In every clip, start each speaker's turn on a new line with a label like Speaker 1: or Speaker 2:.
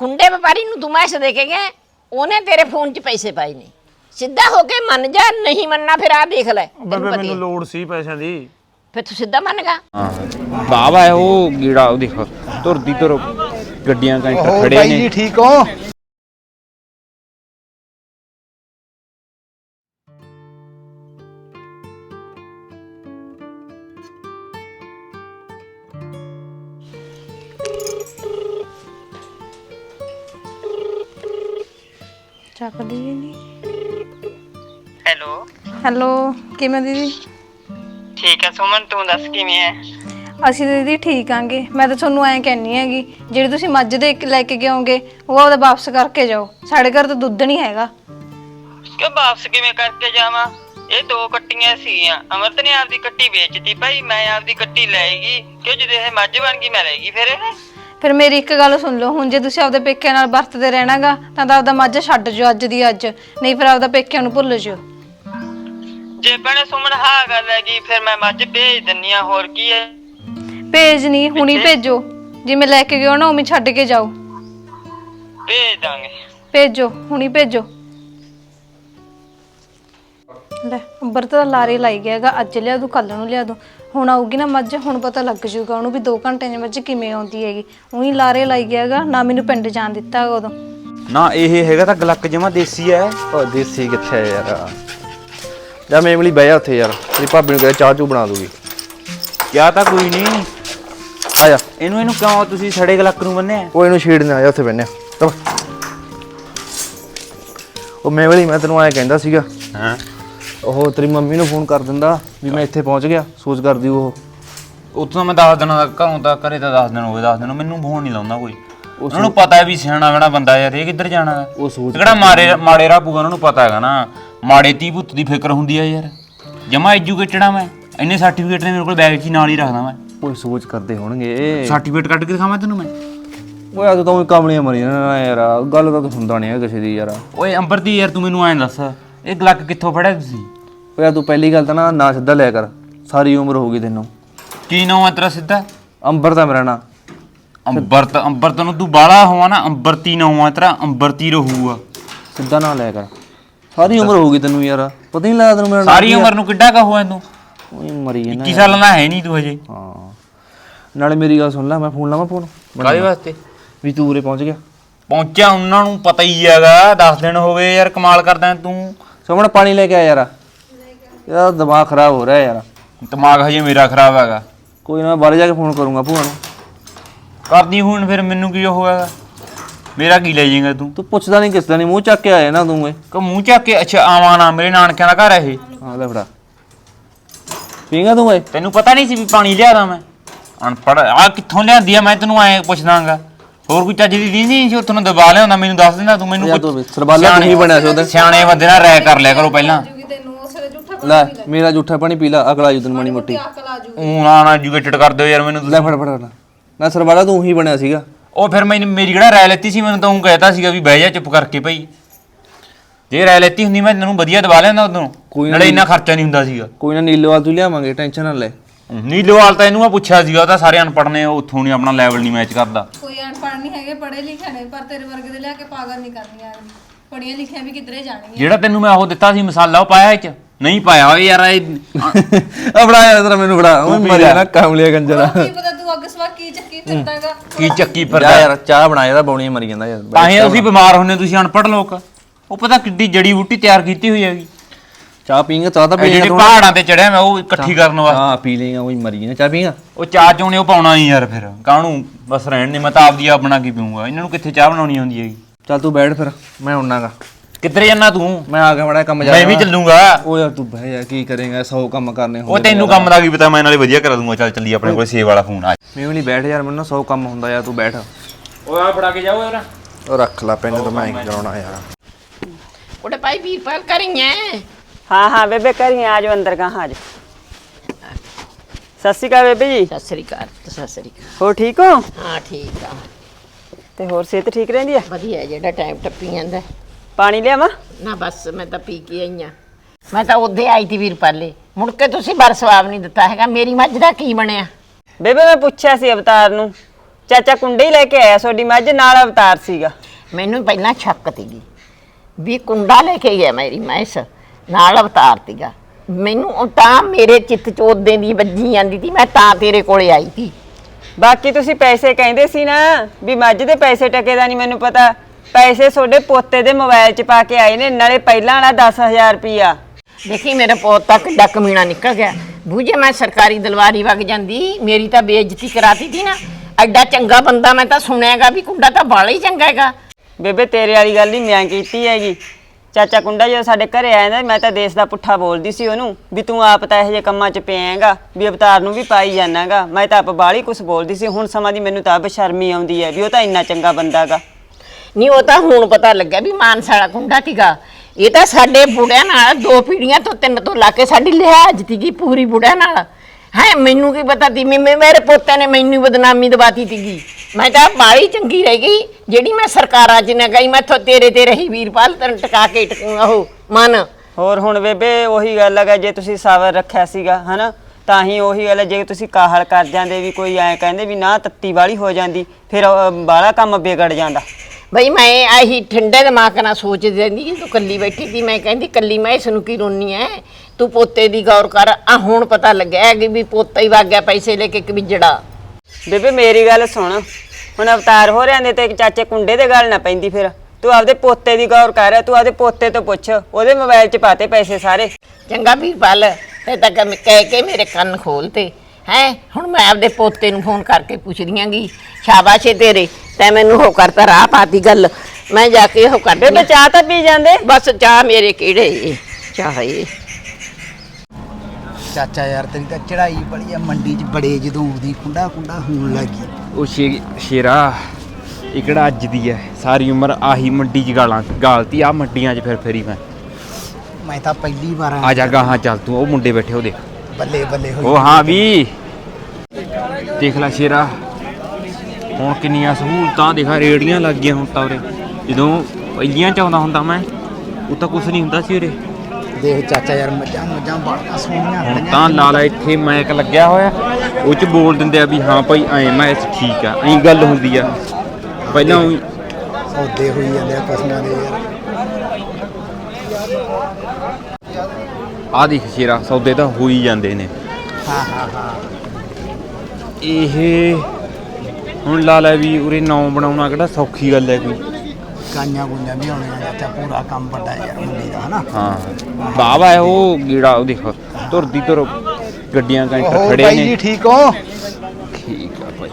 Speaker 1: ਕੁੰਡੇ ਵਪਾਰੀ ਨੂੰ ਤੂੰ ਮੈਸ ਦੇ ਕੇ ਗਿਆ ਉਹਨੇ ਤੇਰੇ ਫੋਨ 'ਚ ਪੈਸੇ ਪਾਏ ਨੇ। ਸਿੱਧਾ ਹੋ ਕੇ ਮੰਨ ਜਾ ਨਹੀਂ ਮੰਨਣਾ ਫਿਰ ਆ ਦੇਖ ਲੈ ਤੈਨੂੰ
Speaker 2: ਬੇਬੇ
Speaker 1: ਪਤਾ ਹੀ
Speaker 2: ਮੈਨੂੰ
Speaker 1: ਹੈ।
Speaker 2: ਲੋੜ ਸੀ ਪੈਸਿਆਂ ਦੀ।
Speaker 1: ਫਿਰ ਤੂੰ ਸਿੱਧਾ ਮੰਨ ਗਾ
Speaker 3: ਬਾਬਾ ਹੈ ਉਹ ਗੀੜਾ ਉਹ ਦੇਖ ਤੁਰਦੀ ਤੁਰ ਗੱਡੀਆਂ ਕੈਂਟਰ
Speaker 4: ਹੋ
Speaker 3: ਖੜੇ
Speaker 4: ਬਾਈ
Speaker 3: ਨੇ।
Speaker 4: ਜੀ ਠੀਕ ਹੋ?
Speaker 5: ਚੱਕਦੀ ਹੀ ਨਹੀਂ
Speaker 6: ਹੈਲੋ।
Speaker 5: ਹੈਲੋ ਕਿਵੇਂ ਦੀਦੀ?
Speaker 6: ਠੀਕ ਹੈ ਸੁਮਨ ਤੂੰ ਦੱਸ ਕਿਵੇਂ ਹੈ
Speaker 5: ਅਸੀਂ ਤਾਂ ਦੀਦੀ ਠੀਕ ਆਂਗੇ। ਮੈਂ ਤਾਂ ਤੁਹਾਨੂੰ ਐਂ ਕਹਿਣੀ ਹੈਗੀ ਜਿਹੜੀ ਤੁਸੀਂ ਮੱਝ ਦੇ ਕੇ ਲੈ ਕੇ ਗਏ ਉਹ ਉਹਦਾ ਵਾਪਸ ਕਰਕੇ ਜਾਓ। ਸਾਡੇ ਘਰ ਤਾਂ ਦੁੱਧ ਨਹੀਂ ਹੈਗਾ।
Speaker 6: ਕਿ ਵਾਪਸ ਕਿਵੇਂ ਕਰਕੇ ਜਾਵਾਂ? ਇਹ ਦੋ ਕੱਟੀਆਂ ਸੀਗੀਆਂ। ਅਮਰਤ ਨੇ ਆਪਦੀ ਕੱਟੀ ਵੇਚਤੀ ਭਾਈ ਮੈਂ ਆਪਦੀ ਕੱਟੀ ਲੈਗੀ ਕਿ ਜਦੋਂ ਇਹ ਮੱਝ ਬਣ ਗਈ ਮੈਂ ਲੈਗੀ ਫਿਰ ਇਹ?
Speaker 5: ਫਿਰ ਮੇਰੀ ਇੱਕ ਗੱਲ ਸੁਣ ਲਓ ਹੁਣ ਜੇ ਤੁਸੀਂ ਆਪਦੇ ਪੇਕਿਆਂ ਨਾਲ ਵਰਤਦੇ ਰਹਿਣਾਗਾ ਤਾਂ ਤਾਂ ਆਪਦਾ ਮੱਝ ਛੱਡ ਜਿਓ ਅੱਜ ਦੀ ਅੱਜ ਨਹੀਂ ਫਿਰ ਆਪਦਾ ਪੇਕਿਆਂ ਨੂੰ ਭੁੱਲ ਜਿਓ।
Speaker 6: ਜੇ ਭੈਣੇ ਸੁਮਨ ਹਾਂ ਗੱਲ ਹੈਗੀ ਫਿਰ ਮੈਂ ਮੱਝ ਭੇਜ ਦਿੰਨੀ ਆ ਹੋਰ ਕੀ ਹੈ?
Speaker 5: ਭੇਜ ਨਹੀਂ ਹੁਣੀ ਭੇਜੋ ਜਿਵੇਂ ਲੈ ਕੇ ਹੋ ਨਾ ਉਵੇਂ ਛੱਡ ਕੇ ਜਾਓ।
Speaker 6: ਭੇਜ ਦਾਂਗੇ।
Speaker 5: ਭੇਜੋ ਹੁਣੀ ਭੇਜੋ। ਲੈ ਅੰਬਰ ਤਾਂ ਲਾਰੇ ਲਾਈ ਗਿਆ ਹੈਗਾ ਅੱਜ ਲਿਆ ਦੂ ਕੱਲ ਨੂੰ ਲਿਆ ਦੂ। ਹੁਣ ਆਊਗੀ ਨਾ ਮੱਝ ਹੁਣ ਪਤਾ ਲੱਗ ਜੂਗਾ ਉਹਨੂੰ ਵੀ 2 ਘੰਟੇ 'ਚ ਮੱਝ ਕਿਵੇਂ ਆਉਂਦੀ ਹੈਗੀ। ਉਹੀ ਲਾਰੇ ਲਾਈ ਗਿਆ ਹੈਗਾ ਨਾ ਮੈਨੂੰ ਪਿੰਡ ਜਾਣ ਦਿੱਤਾ ਉਦੋਂ।
Speaker 3: ਨਾ ਇਹ ਹੈਗਾ ਤਾਂ ਗਲੱਕ ਜਮਾ ਦੇਸੀ ਹੈ।
Speaker 4: ਉਹ ਦੇਸੀ ਕਿੱਥੇ ਹੈ ਯਾਰ? ਜਾ ਮੈਂ ਇਮਲੀ ਬਹਿ ਜਾ ਉੱਥੇ ਯਾਰ। ਤੇਰੀ ਭਾਬੀ ਨੂੰ ਕਹੇ ਚਾਹ ਚੂ ਬਣਾ ਦੂਗੀ।
Speaker 3: ਕਿਆ ਤਾਂ ਕੋਈ ਨਹੀਂ।
Speaker 4: ਆ ਜਾ।
Speaker 3: ਇਹਨੂੰ ਇਹਨੂੰ ਕਿਉਂ ਤੁਸੀਂ ਸੜੇ ਗਲੱਕ ਨੂੰ ਬੰਨਿਆ
Speaker 4: ਉਹ ਇਹਨੂੰ ਛੇੜਨੇ ਆ ਜਾ ਉੱਥੇ ਚਲ। ਉਹ ਮੈਂ ਵਾਲੀ ਮੈਂ ਤੈਨੂੰ ਐਂ ਕਹਿੰਦਾ ਸੀਗਾ
Speaker 3: ਹਾਂ।
Speaker 4: ਉਹ ਤੇਰੀ ਮੰਮੀ ਨੂੰ ਫੋਨ ਕਰ ਦਿੰਦਾ ਵੀ ਮੈਂ ਇੱਥੇ ਪਹੁੰਚ ਗਿਆ ਸੋਚ ਕਰਦੀ ਉਹ।
Speaker 3: ਉੱਥੋਂ ਮੈਂ 10 ਦਿਨਾਂ ਦਾ ਘਰੋਂ ਤਾਂ ਘਰੇ ਤਾਂ 10 ਦਿਨ ਹੋ ਗਏ 10 ਦਿਨ ਮੈਨੂੰ ਫੋਨ ਨਹੀਂ ਲਾਉਂਦਾ ਕੋਈ। ਉਹਨਾਂ ਨੂੰ ਪਤਾ ਹੈ ਵੀ ਸਿਆਣਾ ਵੇਣਾ ਬੰਦਾ ਯਾਰ ਇਹ ਕਿੱਧਰ ਜਾਣਾ ਹੈ?
Speaker 4: ਉਹ ਸੋਚ
Speaker 3: ਕਿਹੜਾ ਮਾਰੇ ਮਾੜੇ ਰਾਪੂਗਾ ਉਹਨਾਂ ਨੂੰ ਪਤਾ ਹੈਗਾ ਨਾ। ਮਾੜੇ ਤੀ ਪੁੱਤ ਦੀ ਫਿਕਰ ਹੁੰਦੀ ਆ ਯਾਰ। ਜਮਾ ਐਜੂਕੇਟਡ ਆ ਮੈਂ। ਇੰਨੇ ਸਰਟੀਫਿਕੇਟ ਨੇ ਮੇਰੇ ਕੋਲ ਬੈਗ 'ਚ ਹੀ ਨਾਲ ਹੀ ਰੱਖਦਾ ਮੈਂ।
Speaker 4: ਕੋਈ ਸੋਚ ਕਰਦੇ ਹੋਣਗੇ
Speaker 3: ਸਰਟੀਫਿਕੇਟ ਕੱਢ ਕੇ ਦਿਖਾਵਾਂ ਤੈਨੂੰ ਮੈਂ?
Speaker 4: ਓਏ ਆ ਤਾਂ ਕਮਲੀਆਂ ਮਰੀਆਂ ਨੇ ਯਾਰ ਗੱਲ ਤਾਂ ਤੂੰ ਹੁੰਦਾ ਨਹੀਂ ਕਿਸੇ ਦੀ ਯਾਰ।
Speaker 3: ਓਏ ਅੰਬਰ ਦੀ ਯਾਰ ਤੂੰ ਮੈਨੂੰ ਐਂ ਦੱਸ। ਇਹ ਗਲੱਕ ਕਿੱਥੋਂ ਫੜਿਆ ਤੁਸੀਂ?
Speaker 4: ਓਏ ਆ ਤੂੰ ਪਹਿਲੀ ਗੱਲ ਤਾਂ ਨਾ ਨਾ ਸਿੱਧਾ ਲਿਆ ਕਰ ਸਾਰੀ ਉਮਰ ਹੋ ਗਈ ਤੈਨੂੰ।
Speaker 3: ਕੀ ਨਾਮ ਹੈ ਤੇਰਾ ਸਿੱਧਾ?
Speaker 4: ਅੰਬਰ ਤਾਂ ਮੇਰਾ ਨਾਂ।
Speaker 3: ਅੰਬਰਤ ਅੰਬਰਤ ਨੂੰ ਤੂੰ ਬਾਲਾ ਹੋਆ ਨਾ ਅੰਬਰਤੀ ਨਾਮ ਹੈ ਤੇਰਾ ਅੰਬਰਤੀ ਰਹੂਗਾ।
Speaker 4: ਸਿੱਧਾ ਨਾਂ ਲਿਆ ਕਰ। ਸਾਰੀ ਉਮਰ ਹੋ ਗਈ ਤੈਨੂੰ ਯਾਰ ਪਤਾ ਨਹੀਂ ਲੱਗਦਾ ਤੈਨੂੰ ਮੇਰਾ ਨਾਂ
Speaker 3: ਸਾਰੀ ਉਮਰ ਨੂੰ ਕਿੱਡਾ ਕਾ ਹੋਇਆ ਤੂੰ?
Speaker 4: ਓਏ ਮਰੀ ਜਾਂਦਾ
Speaker 3: 21 ਸਾਲਾਂ ਦਾ ਹੈ ਨਹੀਂ ਤੂੰ ਹਜੇ।
Speaker 4: ਹਾਂ। ਨਾਲੇ ਮੇਰੀ ਗੱਲ ਸੁਣ ਲੈ ਮੈਂ ਫੋਨ ਲਾਵਾਂ ਫੋਨ?
Speaker 3: ਕਾਹਦੇ ਵਾਸਤੇ?
Speaker 4: ਵੀ ਤੂੰ ਉਰੇ ਪਹੁੰਚ ਗਿਆ।
Speaker 3: ਪਹੁੰਚਿਆ ਉਹਨਾਂ ਨੂੰ ਪਤਾ ਹੀ ਹੈਗਾ 10 ਦਿਨ ਹੋ ਗਏ ਯਾਰ ਕਮਾਲ ਕਰਦਾ ਤੂੰ।
Speaker 4: ਸੋਮਣ ਪਾਣੀ ਲੈ ਕੇ ਆ ਯਾਰ। ਯਾਰ ਦਿਮਾਗ ਖਰਾਬ ਹੋ ਰਿਹਾ ਯਾਰ।
Speaker 3: ਦਿਮਾਗ ਹਜੇ ਮੇਰਾ ਖਰਾਬ ਹੈਗਾ।
Speaker 4: ਕੋਈ ਨਾ ਮੈਂ ਬਾਹਰ ਜਾ ਕੇ ਫੋਨ ਕਰੂੰਗਾ ਭੂਆ ਨੂੰ।
Speaker 3: ਕਰਦੀ ਹੁਣ ਫਿਰ ਮੈਨੂੰ ਕੀ ਉਹ ਹੈਗਾ? ਮੇਰਾ ਕੀ ਲੈ ਜਾਏਗਾ ਤੂੰ?
Speaker 4: ਤੂੰ ਪੁੱਛਦਾ ਨਹੀਂ ਕਿਸ ਦਾ ਨਹੀਂ ਮੂੰਹ ਚੱਕ ਕੇ ਆਇਆ ਨਾ ਤੂੰ ਏ
Speaker 3: ਕਿ ਮੂੰਹ ਚੱਕ ਕੇ? ਅੱਛਾ ਆਵਾਂ ਨਾ ਮੇਰੇ ਨਾਨਕਿਆਂ ਦਾ ਘਰ ਹੈ ਇਹ।
Speaker 4: ਹਾਂ ਲੈ ਫੜਾ। ਪੀਂਗਾ ਤੂੰ ਏ
Speaker 3: ਤੈਨੂੰ ਪਤਾ ਨਹੀਂ ਸੀ ਵੀ ਪਾਣੀ ਲਿਆਦਾ ਮੈਂ। ਅਨਪੜ ਆ ਕਿੱਥੋਂ ਲਿਆਂਦੀ ਆ? ਮੈਂ ਤੈਨੂੰ ਐ ਪੁੱਛਦਾਗਾ। ਹੋਰ ਕੋਈ ਚੱਜ ਦੀ ਦੀ ਨਹੀਂ ਸੀ ਉੱਥੋਂ ਦਬਾ ਲਿਆਉਂਦਾ ਮੈਨੂੰ ਦੱਸ ਦਿੰਦਾ ਤੂੰ ਮੈਨੂੰ
Speaker 4: ਤੂੰ ਸਰਬਾਲਾ ਤੂੰ ਹੀ ਬਣਿਆ ਸੀ ਉਹਦੇ?
Speaker 3: ਸਿਆਣੇ ਬੰਦੇ ਨਾਲ ਰਾਇ ਕਰ ਲਿਆ ਕਰੋ ਪਹਿਲਾਂ।
Speaker 4: ਲੈ ਮੇਰਾ ਜੂਠਾ ਪਾਣੀ ਪੀ ਲੈ ਅਗਲਾ ਜੁਦਨ ਮਣੀ ਮੋਟੀ।
Speaker 3: ਉਹ ਨਾ ਨਾ ਐਜੂਕੇਟਡ ਕਰ ਦਿਓ ਯਾਰ ਮੈਨੂੰ ਤੁਸੀਂ।
Speaker 4: ਲੈ ਫੜ ਫੜ ਫੜ ਨਾ ਸਰਬਾਲਾ ਤੂੰ ਹੀ ਬਣਿਆ ਸੀਗਾ।
Speaker 3: ਉਹ ਫਿਰ ਮੈਨੂੰ ਮੇਰੀ ਕਿਹੜਾ ਰਾਇ ਲੈਤੀ ਸੀ ਮੈਨੂੰ ਤਾਂ ਉਹ ਕਹਿਤਾ ਸੀਗਾ ਵੀ ਬਹਿ ਜਾ ਚੁੱਪ ਕਰਕੇ ਭਾਈ। ਜੇ ਰਾਇ ਲੈਤੀ ਹੁੰਦੀ ਮੈਂ ਤੈਨੂੰ ਵਧੀਆ ਦਬਾ ਲੈਂਦਾ ਉਦੋਂ।
Speaker 4: ਕੋਈ ਨਾ
Speaker 3: ਨਾਲੇ ਇੰਨਾ ਖਰਚਾ ਨਹੀਂ ਹੁੰਦਾ ਸੀਗਾ।
Speaker 4: ਕੋਈ ਨਾ ਨੀਲੋਵਾਲ ਤੂੰ ਲਿਆਵਾਂਗੇ ਟੈਨਸ਼ਨ ਨਾ ਲੈ।
Speaker 3: ਨੀਲੋਵਾਲ ਤਾਂ ਇਹਨੂੰ ਮੈਂ ਪੁੱਛਿਆ ਸੀਗਾ ਉਹ ਤਾਂ ਸਾਰੇ ਅਨਪੜ੍ਹ ਨੇ ਉਹ ਉੱਥੋਂ ਨਹੀਂ ਆਪਣਾ ਲੈਵਲ ਨਹੀਂ ਮੈਚ ਕਰਦਾ।
Speaker 5: ਕੋਈ ਅਨਪੜ੍ਹ ਨਹੀਂ ਹੈਗੇ ਪੜ੍ਹੇ ਲਿਖੇ ਨੇ ਪਰ ਤੇਰੇ ਵਰਗੇ ਦੇ ਲਿਆ ਕੇ ਪਾਗਲ ਨਹੀਂ ਕਰਨੀਆਂ ਪੜ੍ਹੀਆਂ ਲਿਖੀਆਂ ਵੀ ਕਿਧਰੇ ਜਾਣਗੀਆਂ?
Speaker 3: ਜਿਹੜਾ ਤੈਨੂੰ ਮੈਂ ਉਹ ਦਿੱਤਾ ਸੀ ਮਸਾਲਾ ਉਹ ਪਾਇਆ ਇਹ ਚ ਨਹੀਂ ਪਾਇਆ ਓਏ ਯਾਰ ਇਹ
Speaker 4: ਆ ਫੜਾ ਯਾਰ ਤੇਰਾ ਮੈਨੂੰ ਫੜਾ। ਉਹ ਮਰਿਆ ਨਾ ਕਾਮਲੀਆ ਗੰਜਰਾ।
Speaker 5: ਕੀ ਪਤਾ ਤੂੰ ਅੱਗ ਸਵਾ ਕੀ ਚੱਕੀ ਫਿਰਦਾਗਾ?
Speaker 3: ਕੀ ਚੱਕੀ ਫਿਰਦਾ?
Speaker 4: ਯਾਰ ਚਾਹ ਬਣਾ ਇਹਦਾ ਬੌਣੀ ਮਰੀ ਜਾਂਦਾ ਯਾਰ।
Speaker 3: ਤਾਂ ਹੀ ਤੁਸੀਂ ਬਿਮਾਰ ਹੁੰਦੇ ਤੁਸੀਂ ਅਨਪੜ੍ਹ ਲੋਕ। ਉਹ ਪਤਾ ਕਿੱਡੀ ਜੜੀ ਬੂਟੀ ਤਿਆਰ ਕੀਤੀ ਹੋਈ ਹੈਗੀ।
Speaker 4: ਚਾਹ ਪੀਂਗਾ ਚਾਹ ਤਾਂ
Speaker 3: ਇਹ
Speaker 4: ਪੀਂਗਾ
Speaker 3: ਜਿਹੜੇ ਪਹਾੜਾਂ ਤੇ ਚੜਿਆ ਮੈਂ ਉਹ ਇਕੱਠੀ ਕਰਨ ਵਾਸਤੇ।
Speaker 4: ਹਾਂ ਪੀ ਲੇਗਾ ਉਹੀ ਮਰੀ ਜਾਂਦਾ ਚਾਹ ਪੀਂਗਾ।
Speaker 3: ਉਹ ਚਾਹ ਚੋਣੇ ਉਹ ਪਾਉਣਾ ਹੀ ਯਾਰ ਫਿਰ। ਕਾਹਨੂੰ? ਬਸ ਰਹਿਣ ਨਹੀਂ ਮੈਂ ਤਾਂ ਆਪਦੀ ਆਪ ਬਣਾ ਕੇ ਪੀਊਂਗਾ। ਇਹਨਾਂ ਨੂੰ ਕਿੱਥੇ ਚਾਹ ਬਣਾਉਣੀ ਆਉਂਦੀ ਹੈਗੀ?
Speaker 4: ਚੱਲ ਤੂੰ ਬੈਠ ਫਿਰ ਮੈਂ ਉਣਾਗਾ
Speaker 3: ਕਿੱਧਰ ਜਾਣਾ ਤੂੰ?
Speaker 4: ਮੈਂ ਆ ਗਿਆ ਮੜਾ ਕੰਮ ਜਾ
Speaker 3: ਮੈਂ ਵੀ ਚੱਲੂੰਗਾ।
Speaker 4: ਉਹ ਯਾਰ ਤੂੰ ਬਹਿ ਜਾ ਕੀ ਕਰੇਗਾ 100 ਕੰਮ ਕਰਨੇ
Speaker 3: ਉਹ ਤੈਨੂੰ ਕੰਮ ਦਾ ਕੀ ਪਤਾ ਮੈਂ ਨਾਲੇ ਵਧੀਆ ਕਰਾ ਦੂੰਗਾ। ਚੱਲ ਚੱਲੀ ਆਪਣੇ ਕੋਲ ਸੇਵ ਵਾਲਾ ਫੋਨ ਆ।
Speaker 4: ਮੈਂ ਵੀ ਨਹੀਂ ਬੈਠ ਯਾਰ ਮੈਨੂੰ 100 ਕੰਮ ਹੁੰਦਾ ਯਾਰ ਤੂੰ ਬੈਠ।
Speaker 3: ਉਹ ਆ ਫੜਾ ਕੇ ਜਾਓ ਯਾਰ।
Speaker 4: ਉਹ ਰੱਖ ਲੈ ਪੈਨ ਤਾਂ ਮੈਂ ਕਰਾਉਣਾ ਯਾਰ।
Speaker 1: ਉਹਦੇ ਭਾਈ ਵੀਰਪਾਲ ਕਰੀਏ
Speaker 6: ਹਾਂ ਹਾਂ ਬੇਬੇ ਕਰੀ ਆ ਜਾਓ ਅੰਦਰ ਕਹਾਂ ਆ ਜਾਓ। ਸਤਿ ਸ਼੍ਰੀ ਅਕਾਲ ਬੇਬੇ ਜੀ।
Speaker 1: ਸਤਿ ਸ੍ਰੀ ਅਕਾਲ ਤੇ ਸਤਿ ਸ੍ਰੀ ਅਕਾਲ।
Speaker 6: ਹੋ ਠੀਕ ਹੋ?
Speaker 1: ਹਾਂ ਠੀਕ ਆ।
Speaker 6: ਤੇ ਹੋਰ ਸਿਹਤ ਠੀਕ ਰਹਿੰਦੀ ਆ?
Speaker 1: ਵਧੀਆ ਜਿਹੜਾ ਟਾਈਮ ਟੱਪੀ ਜਾਂਦਾ
Speaker 6: ਪਾਣੀ ਲਿਆਵਾਂ?
Speaker 1: ਨਾ ਬਸ ਮੈਂ ਤਾਂ ਪੀ ਕੇ ਆਈ ਆ ਮੈਂ ਤਾਂ ਉੱਥੇ ਆਈ ਤੀ ਵੀਰਪਾਲੇ ਮੁੜ ਕੇ ਤੁਸੀਂ ਬਰ ਸਵਾਬ ਨਹੀਂ ਦਿੱਤਾ ਹੈਗਾ ਮੇਰੀ ਮੱਝ ਦਾ ਕੀ ਬਣਿਆ?
Speaker 6: ਬੇਬੇ ਮੈਂ ਪੁੱਛਿਆ ਸੀ ਅਵਤਾਰ ਨੂੰ। ਚਾਚਾ ਕੁੰਡੇ ਹੀ ਲੈ ਕੇ ਆਇਆ ਤੁਹਾਡੀ ਮੱਝ ਨਾਲ ਅਵਤਾਰ ਸੀਗਾ।
Speaker 1: ਮੈਨੂੰ ਪਹਿਲਾਂ ਸ਼ੱਕ ਸੀਗੀ ਵੀ ਕੁੰਡਾ ਲੈ ਕੇ ਗਿਆ ਮੇਰੀ ਮੈਸ। ਨਾਲ ਅਵਤਾਰ ਸੀਗਾ। ਮੈਨੂੰ ਉਹ ਤਾਂ ਮੇਰੇ ਚਿੱਤ ਚ ਉਦੋਂ ਦੀ ਵੱਜੀ ਜਾਂਦੀ ਸੀ ਮੈਂ ਤਾਂ ਤੇਰੇ ਕੋਲੇ ਆਈ ਸੀ।
Speaker 6: ਬਾਕੀ ਤੁਸੀਂ ਪੈਸੇ ਕਹਿੰਦੇ ਸੀ ਨਾ ਵੀ ਮੱਝ ਦੇ ਪੈਸੇ ਟਕੇ ਦਾ ਨਹੀਂ ਮੈਨੂੰ ਪਤਾ। ਪੈਸੇ ਤੁਹਾਡੇ ਪੋਤੇ ਦੇ ਮੋਬਾਈਲ 'ਚ ਪਾ ਕੇ ਆਏ ਨੇ ਨਾਲੇ ਪਹਿਲਾਂ ਵਾਲਾ 10000 ਰੁਪਿਆ
Speaker 1: ਦੇਖੀ ਮੇਰਾ ਪੁੱਤ ਤੱਕ ਡੱਕ ਮੀਣਾ ਨਿਕਲ ਗਿਆ। ਬੂਝੇ ਮੈਂ ਸਰਕਾਰੀ ਦਲਵਾਰੀ ਵਗ ਜਾਂਦੀ ਮੇਰੀ ਤਾਂ ਬੇਇੱਜ਼ਤੀ ਕਰਾਤੀ ਸੀ ਨਾ। ਐਡਾ ਚੰਗਾ ਬੰਦਾ ਮੈਂ ਤਾਂ ਸੁਣਿਆਗਾ ਵੀ ਕੁੰਡਾ ਤਾਂ ਬਾਲਾ ਹੀ ਚੰਗਾ ਹੈਗਾ।
Speaker 6: ਬੇਬੇ ਤੇਰੇ ਵਾਲੀ ਗੱਲ ਨਹੀਂ ਮੈਂ ਕੀਤੀ ਹੈਗੀ। ਚਾਚਾ ਕੁੰਡਾ ਜਦੋਂ ਸਾਡੇ ਘਰੇ ਆਇਆ ਨਾ ਮੈਂ ਤਾਂ ਦੇਸ਼ ਦਾ ਪੁੱਠਾ ਬੋਲਦੀ ਸੀ ਉਹਨੂੰ, ਵੀ ਤੂੰ ਆਪ ਤਾਂ ਇਹੋ ਜਿਹੇ ਕੰਮਾਂ 'ਚ ਪਿਆਏਗਾ ਵੀ ਅਵਤਾਰ ਨੂੰ ਵੀ ਪਾਈ ਜਾਣਾਗਾ। ਮੈਂ ਤਾਂ ਆਪ ਬਾਹਲੀ ਕੁਝ ਬੋਲਦੀ ਸੀ, ਹੁਣ ਸਮਾਂ ਦੀ ਮੈਨੂੰ ਤਾਂ ਬਸ਼ਰਮੀ ਆਉਂਦੀ ਹੈ ਵੀ ਉਹ ਤਾਂ ਇੰਨਾ ਚੰਗਾ ਬੰਦਾਗਾ।
Speaker 1: ਨਹੀਂ, ਉਹ ਤਾਂ ਹੁਣ ਪਤਾ ਲੱਗਿਆ ਵੀ ਮਾਨਸਾ ਵਾਲਾ ਕੁੰਡਾ ਸੀਗਾ ਇਹ ਤਾਂ ਸਾਡੇ ਬੁੜਿਆਂ ਨਾਲ ਦੋ ਪੀੜੀਆਂ ਤੋਂ ਤਿੰਨ ਤੋਂ ਲਾ ਕੇ ਸਾਡੀ ਲਿਹਾਜ਼ ਸੀਗੀ ਪੂਰੀ ਬੁੜਿਆਂ ਨਾਲ। ਹੈ, ਮੈਨੂੰ ਕੀ ਪਤਾ ਸੀ? ਮੈਂ ਮੇਰੇ ਪੋਤੇ ਨੇ ਮੈਨੂੰ ਬਦਨਾਮੀ ਦਵਾਤੀ ਸੀਗੀ। ਮੈਂ ਤਾਂ ਬਾੜੀ ਚੰਗੀ ਰਹਿ ਗਈ। ਜਿਹੜੀ ਮੈਂ ਸਰਕਾਰਾਂ 'ਚ ਨਾ ਗਈ, ਮੈਂ ਥੋ ਤੇਰੇ ਤੇ ਰਹੀ ਵੀਰਪਾਲ, ਤੈਨੂੰ ਟਿਕਾ ਕੇ ਟਕੂਗਾ ਉਹ। ਮਨ।
Speaker 6: ਹੋਰ ਹੁਣ ਬੇਬੇ, ਉਹੀ ਗੱਲ ਹੈਗਾ, ਜੇ ਤੁਸੀਂ ਸਾਵਰ ਰੱਖਿਆ ਸੀਗਾ, ਹਨਾ? ਤਾਂ ਹੀ ਉਹੀ ਗੱਲ ਹੈ, ਜੇ ਤੁਸੀਂ ਕਾਹਲ ਕਰ ਜਾਂਦੇ ਵੀ ਕੋਈ ਐ ਕਹਿੰਦੇ ਵੀ ਨਾ, ਤੱਤੀ ਵਾਲੀ ਹੋ ਜਾਂਦੀ, ਫਿਰ ਬਾਲਾ ਕੰਮ ਵਿਗੜ ਜਾਂਦਾ।
Speaker 1: ਬਈ ਮੈਂ ਆਹੀ ਠੰਡੇ ਦਿਮਾਗ ਨਾਲ ਸੋਚਦੀ ਰਹਿੰਦੀ ਕਿ ਤੂੰ ਕੱਲੀ ਬੈਠੀ ਸੀ। ਮੈਂ ਕਹਿੰਦੀ ਕੱਲੀ ਮੈਂ ਇਸ ਨੂੰ ਕੀ ਰੋਨੀ ਐ? ਤੂੰ ਪੋਤੇ ਦੀ ਗੌਰ ਕਰ। ਆ ਹੁਣ ਪਤਾ ਲੱਗਿਆ ਕਿ ਵੀ ਪੋਤਾ ਹੀ ਵਗ ਗਿਆ ਪੈਸੇ ਲੈ ਕੇ ਕਵਿਜੜਾ
Speaker 6: ਬੇਬੇ ਮੇਰੀ ਗੱਲ ਸੁਣ। ਹੁਣ ਅਵਤਾਰ ਹੋ ਰਿਆਂ ਦੇ ਤੇ ਚਾਚੇ ਕੁੰਡੇ ਦੇ ਗੱਲ ਨਾ ਪੈਂਦੀ ਫਿਰ। ਤੂੰ ਆਪਦੇ ਪੋਤੇ ਦੀ ਗੌਰ ਕਰ ਤੂੰ ਆਪਦੇ ਪੋਤੇ ਤੋਂ ਪੁੱਛ। ਉਹਦੇ ਮੋਬਾਈਲ 'ਚ ਪਾਤੇ ਪੈਸੇ ਸਾਰੇ।
Speaker 1: ਚੰਗਾ ਵੀਰਪਾਲ ਤੇ ਤਾਂ ਕਹਿ ਕਹਿ ਕੇ ਮੇਰੇ ਕੰਨ ਖੋਲਤੇ। ਹੈ? ਹੁਣ ਮੈਂ ਆਪਦੇ ਪੋਤੇ ਨੂੰ ਫੋਨ ਕਰਕੇ ਪੁੱਛਦੀ ਆਂਗੀ ਸ਼ਾਬਾਸ਼ ਏ ਤੇਰੇ ਤੈ ਮੈਨੂੰ ਹੋ ਕਰਤਾ ਰਾਹ ਪਾਤੀ ਗੱਲ। ਮੈਂ ਜਾ ਕੇ ਉਹ ਕਰ
Speaker 6: ਬੇਬੇ ਚਾਹ ਤਾਂ ਪੀ ਜਾਂਦੇ?
Speaker 1: ਬਸ ਚਾਹ ਮੇਰੇ ਕਿਹੜੇ ਚਾਹ ਏ।
Speaker 2: ਚਾਚਾ ਯਾਰ ਤੇਰੀ ਤਾਂ ਚੜਾਈ ਬੜੀ ਆ ਮੰਡੀ 'ਚ ਬੜੇ ਜਦੋਂ ਉਹਦੀ ਕੁੰਡਾ ਕੁੰਡਾ ਹੋਣ ਲੱਗੀ
Speaker 3: ਉਹ ਸ਼ੇ ਸ਼ੇਰਾ ਇਹ ਕਿਹੜਾ ਅੱਜ ਦੀ ਐ? ਸਾਰੀ ਉਮਰ ਆਹੀ ਮੰਡੀ 'ਚ ਗਾਲਾਂ ਗਾਲਤੀ ਆ ਮੰਡੀਆਂ 'ਚ ਫਿਰ ਫੇਰੀ ਮੈਂ।
Speaker 2: ਮੈਂ ਤਾਂ ਪਹਿਲੀ ਵਾਰ
Speaker 3: ਆ ਜਾ ਗਾਹਾਂ ਚੱਲ ਤੂੰ ਉਹ ਮੁੰਡੇ ਬੈਠੇ ਉਹ ਦੇਖ।
Speaker 2: ਬੱਲੇ ਬੱਲੇ ਹੋਈ
Speaker 3: ਉਹ ਹਾਂ ਵੀ। ਦੇਖ ਲੈ ਸ਼ੇਰਾ। ਹੁਣ ਕਿੰਨੀਆਂ ਸਹੂਲਤਾਂ ਦੇਖਾ ਰੇੜੀਆਂ ਲੱਗ ਗਈਆਂ ਹੁਣ ਤਾਂ ਉਰੇ। ਜਦੋਂ ਪਹਿਲੀਆਂ ਚ ਆਉਂਦਾ ਹੁੰਦਾ ਮੈਂ ਉਹ ਤਾਂ ਕੁਝ ਨਹੀਂ ਹੁੰਦਾ ਸੀ ਉਰੇ।
Speaker 2: ਦੇਖ ਚਾਚਾ ਯਾਰ ਮੱਝਾਂ ਮੱਝਾਂ ਬੜੀਆਂ ਸੋਹਣੀਆਂ
Speaker 3: ਹੁਣ ਤਾਂ ਲਾਲਾ ਇੱਥੇ ਮੈਕ ਲੱਗਿਆ ਹੋਇਆ ਉਹ ਚ ਬੋਲ ਦਿੰਦੇ ਆ ਵੀ ਹਾਂ ਭਾਈ ਐ ਮੈਂ ਇਸ ਠੀਕ ਆ ਐਂ ਗੱਲ ਹੁੰਦੀ ਆ। ਪਹਿਲਾਂ ਊਂ ਹੀ
Speaker 2: ਸੌਦੇ ਹੋਈ ਜਾਂਦੇ ਆ ਪਸ਼ੂਆਂ ਦੇ ਯਾਰ।
Speaker 3: ਆ ਦੇਖ ਸ਼ੇਰਾ ਸੌਦੇ ਤਾਂ ਹੋ ਹੀ ਜਾਂਦੇ ਨੇ।
Speaker 2: ਹਾਂ ਹਾਂ ਹਾਂ।
Speaker 3: ਇਹ ਹੁਣ ਲਾਲਾ ਵੀ ਉਰੇ ਨਾਂ ਬਣਾਉਣਾ ਕਿਹੜਾ ਸੌਖੀ ਗੱਲ ਹੈ ਕੋਈ।
Speaker 2: ਕਾਈਆਂ ਗੁੰਜਾਂ ਵੀ ਆਉਣੀਆਂ ਚਾਚਾ ਪੂਰਾ ਕੰਮ ਵੱਡਾ ਯਾਰ ਮੰਡੀ ਦਾ ਹਨਾ?
Speaker 3: ਹਾਂ ਬਾਬਾ ਹੈ ਉਹ ਗੀੜਾ ਉਹ ਦੇਖ ਤੁਰਦੀ ਤੁਰ ਗੱਡੀਆਂ ਕੈਂਟਰ ਖੜੇ
Speaker 2: ਜੀ
Speaker 3: ਨੇ।
Speaker 2: ਠੀਕ ਹੋ?
Speaker 3: ਠੀਕ ਆ ਭਾਈ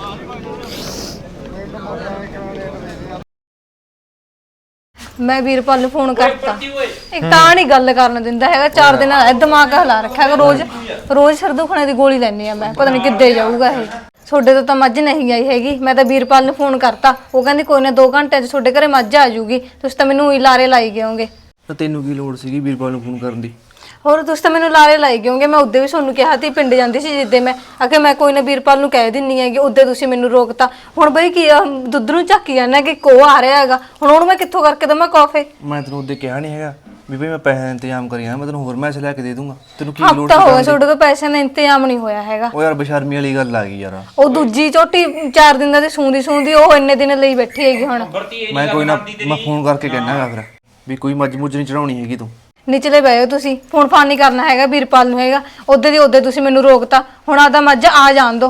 Speaker 5: ਮੈਂ ਵੀਰਪਾਲ ਨੂੰ ਫੋਨ ਕਰਤਾ। ਇੱਕ ਤਾਂ ਨਹੀਂ ਗੱਲ ਕਰਨ ਦਿੰਦਾ ਹੈਗਾ ਚਾਰ ਦਿਨ ਦਾ ਦਿਮਾਗ ਹਿਲਾ ਰੱਖਿਆ ਹੈਗਾ। ਰੋਜ਼ ਰੋਜ਼ ਸਿਰ ਦੁਖਣੇ ਦੀ ਗੋਲੀ ਲੈਣੀ ਆ ਮੈਂ ਪਤਾ ਨਹੀਂ ਕਿੱਦੇ ਜਾਊਗਾ ਇਹ। ਤੁਹਾਡੇ ਤੋਂ ਤਾਂ ਮੱਝ ਨਹੀਂ ਆਈ ਹੈਗੀ। ਮੈਂ ਤਾਂ ਵੀਰਪਾਲ ਨੂੰ ਫੋਨ ਕਰਤਾ। ਉਹ ਕਹਿੰਦੀ ਕੋਈ ਨਾ 2 ਘੰਟੇ 'ਚ ਤੁਹਾਡੇ ਘਰੇ ਮੱਝ ਆ ਜਾਊਗੀ। ਤੁਸੀਂ ਤਾਂ ਮੈਨੂੰ ਹੀ ਲਾਰੇ ਲਾਈ ਗਏੋਗੇ
Speaker 4: ਤਾਂ ਤੈਨੂੰ ਕੀ ਲੋੜ ਸੀਗੀ ਵੀਰਪਾਲ ਨੂੰ ਫੋਨ ਕਰਨ ਦੀ?
Speaker 5: ਹੋਰ ਤੁਸੀਂ ਤਾਂ ਮੈਨੂੰ ਲਾਰੇ ਲਾਈ ਗਏੋਗੇ ਮੈਂ ਉਦੋਂ ਵੀ ਤੁਹਾਨੂੰ ਕਿਹਾ ਸੀ ਪਿੰਡ ਜਾਂਦੀ ਸੀ ਜਿੱਦੇ ਮੈਂ। ਆਖੇ ਮੈਂ ਕੋਈ ਨਾ ਵੀਰਪਾਲ ਨੂੰ ਕਹਿ ਦਿੰਨੀ ਹੈਗੀ ਉਦੋਂ ਤੁਸੀਂ ਮੈਨੂੰ ਰੋਕਤਾ। ਹੁਣ ਬਈ ਕੀ ਆ, ਦੁੱਧ ਨੂੰ ਝੱਕੀ ਜਾਂਦਾ ਕਿ ਕੋ ਆ ਰਿਹਾ ਹੈਗਾ। ਹੁਣ ਉਹਨੂੰ ਮੈਂ ਕਿੱਥੋਂ ਕਰਕੇ ਦਵਾਂ ਕਾਫੇ?
Speaker 4: ਮੈਂ ਤੈਨੂੰ ਉਹਦੇ ਕਿਹਾ ਨਹੀਂ ਹੈਗਾ ਵੀ ਭਈ ਮੈਂ ਪੈਸੇ ਦਾ ਇੰਤਜ਼ਾਮ ਕਰੀ ਜਾਣਾ ਮੈਂ ਤੈਨੂੰ ਹੋਰ ਮੈਸੇ ਲੈ ਕੇ ਦੇ ਦੂੰਗਾ। ਤੈਨੂੰ ਕੀ ਲੋੜ
Speaker 5: ਹਫਤਾ ਹੋ ਗਿਆ ਤੁਹਾਡੇ ਤੋਂ ਪੈਸਿਆਂ ਦਾ ਇੰਤਜ਼ਾਮ ਨਹੀਂ ਹੋਇਆ ਹੈਗਾ।
Speaker 4: ਉਹ ਯਾਰ ਬਸ਼ਰਮੀ ਵਾਲੀ ਗੱਲ ਆ ਗਈ ਯਾਰ।
Speaker 5: ਉਹ ਦੂਜੀ ਝੋਟੀ ਚਾਰ ਦਿਨਾਂ ਦੀ ਸੂੰਦੀ ਸੂੰਦੀ ਉਹ ਇੰਨੇ ਦਿਨ ਲਈ ਬੈਠੀ ਹੈਗੀ ਹੁਣ।
Speaker 4: ਮੈਂ ਕੋਈ ਨਾ ਮੈਂ ਫੋਨ ਕਰਕੇ ਕਹਿਣਾਗਾ ਫਿਰ ਵੀ ਕੋਈ ਮੱਝ ਮੁੱਝ ਨਹੀਂ ਚੜਾਉਣੀ ਹੈਗੀ ਤੂੰ।
Speaker 5: ਨਿਚਲੇ ਬਹਿਓ ਤੁਸੀਂ। ਫੋਨ ਫਾਨ ਨਹੀਂ ਕਰਨਾ ਹੈਗਾ ਵੀਰਪਾਲ ਨੂੰ ਹੈਗਾ। ਉਹਦੇ ਦੀ ਉਹਦੇ ਤੁਸੀਂ ਮੈਨੂੰ ਰੋਕਤਾ। ਹੁਣ ਆਦਾ ਮੱਝ ਆ ਜਾਣ ਦੋ।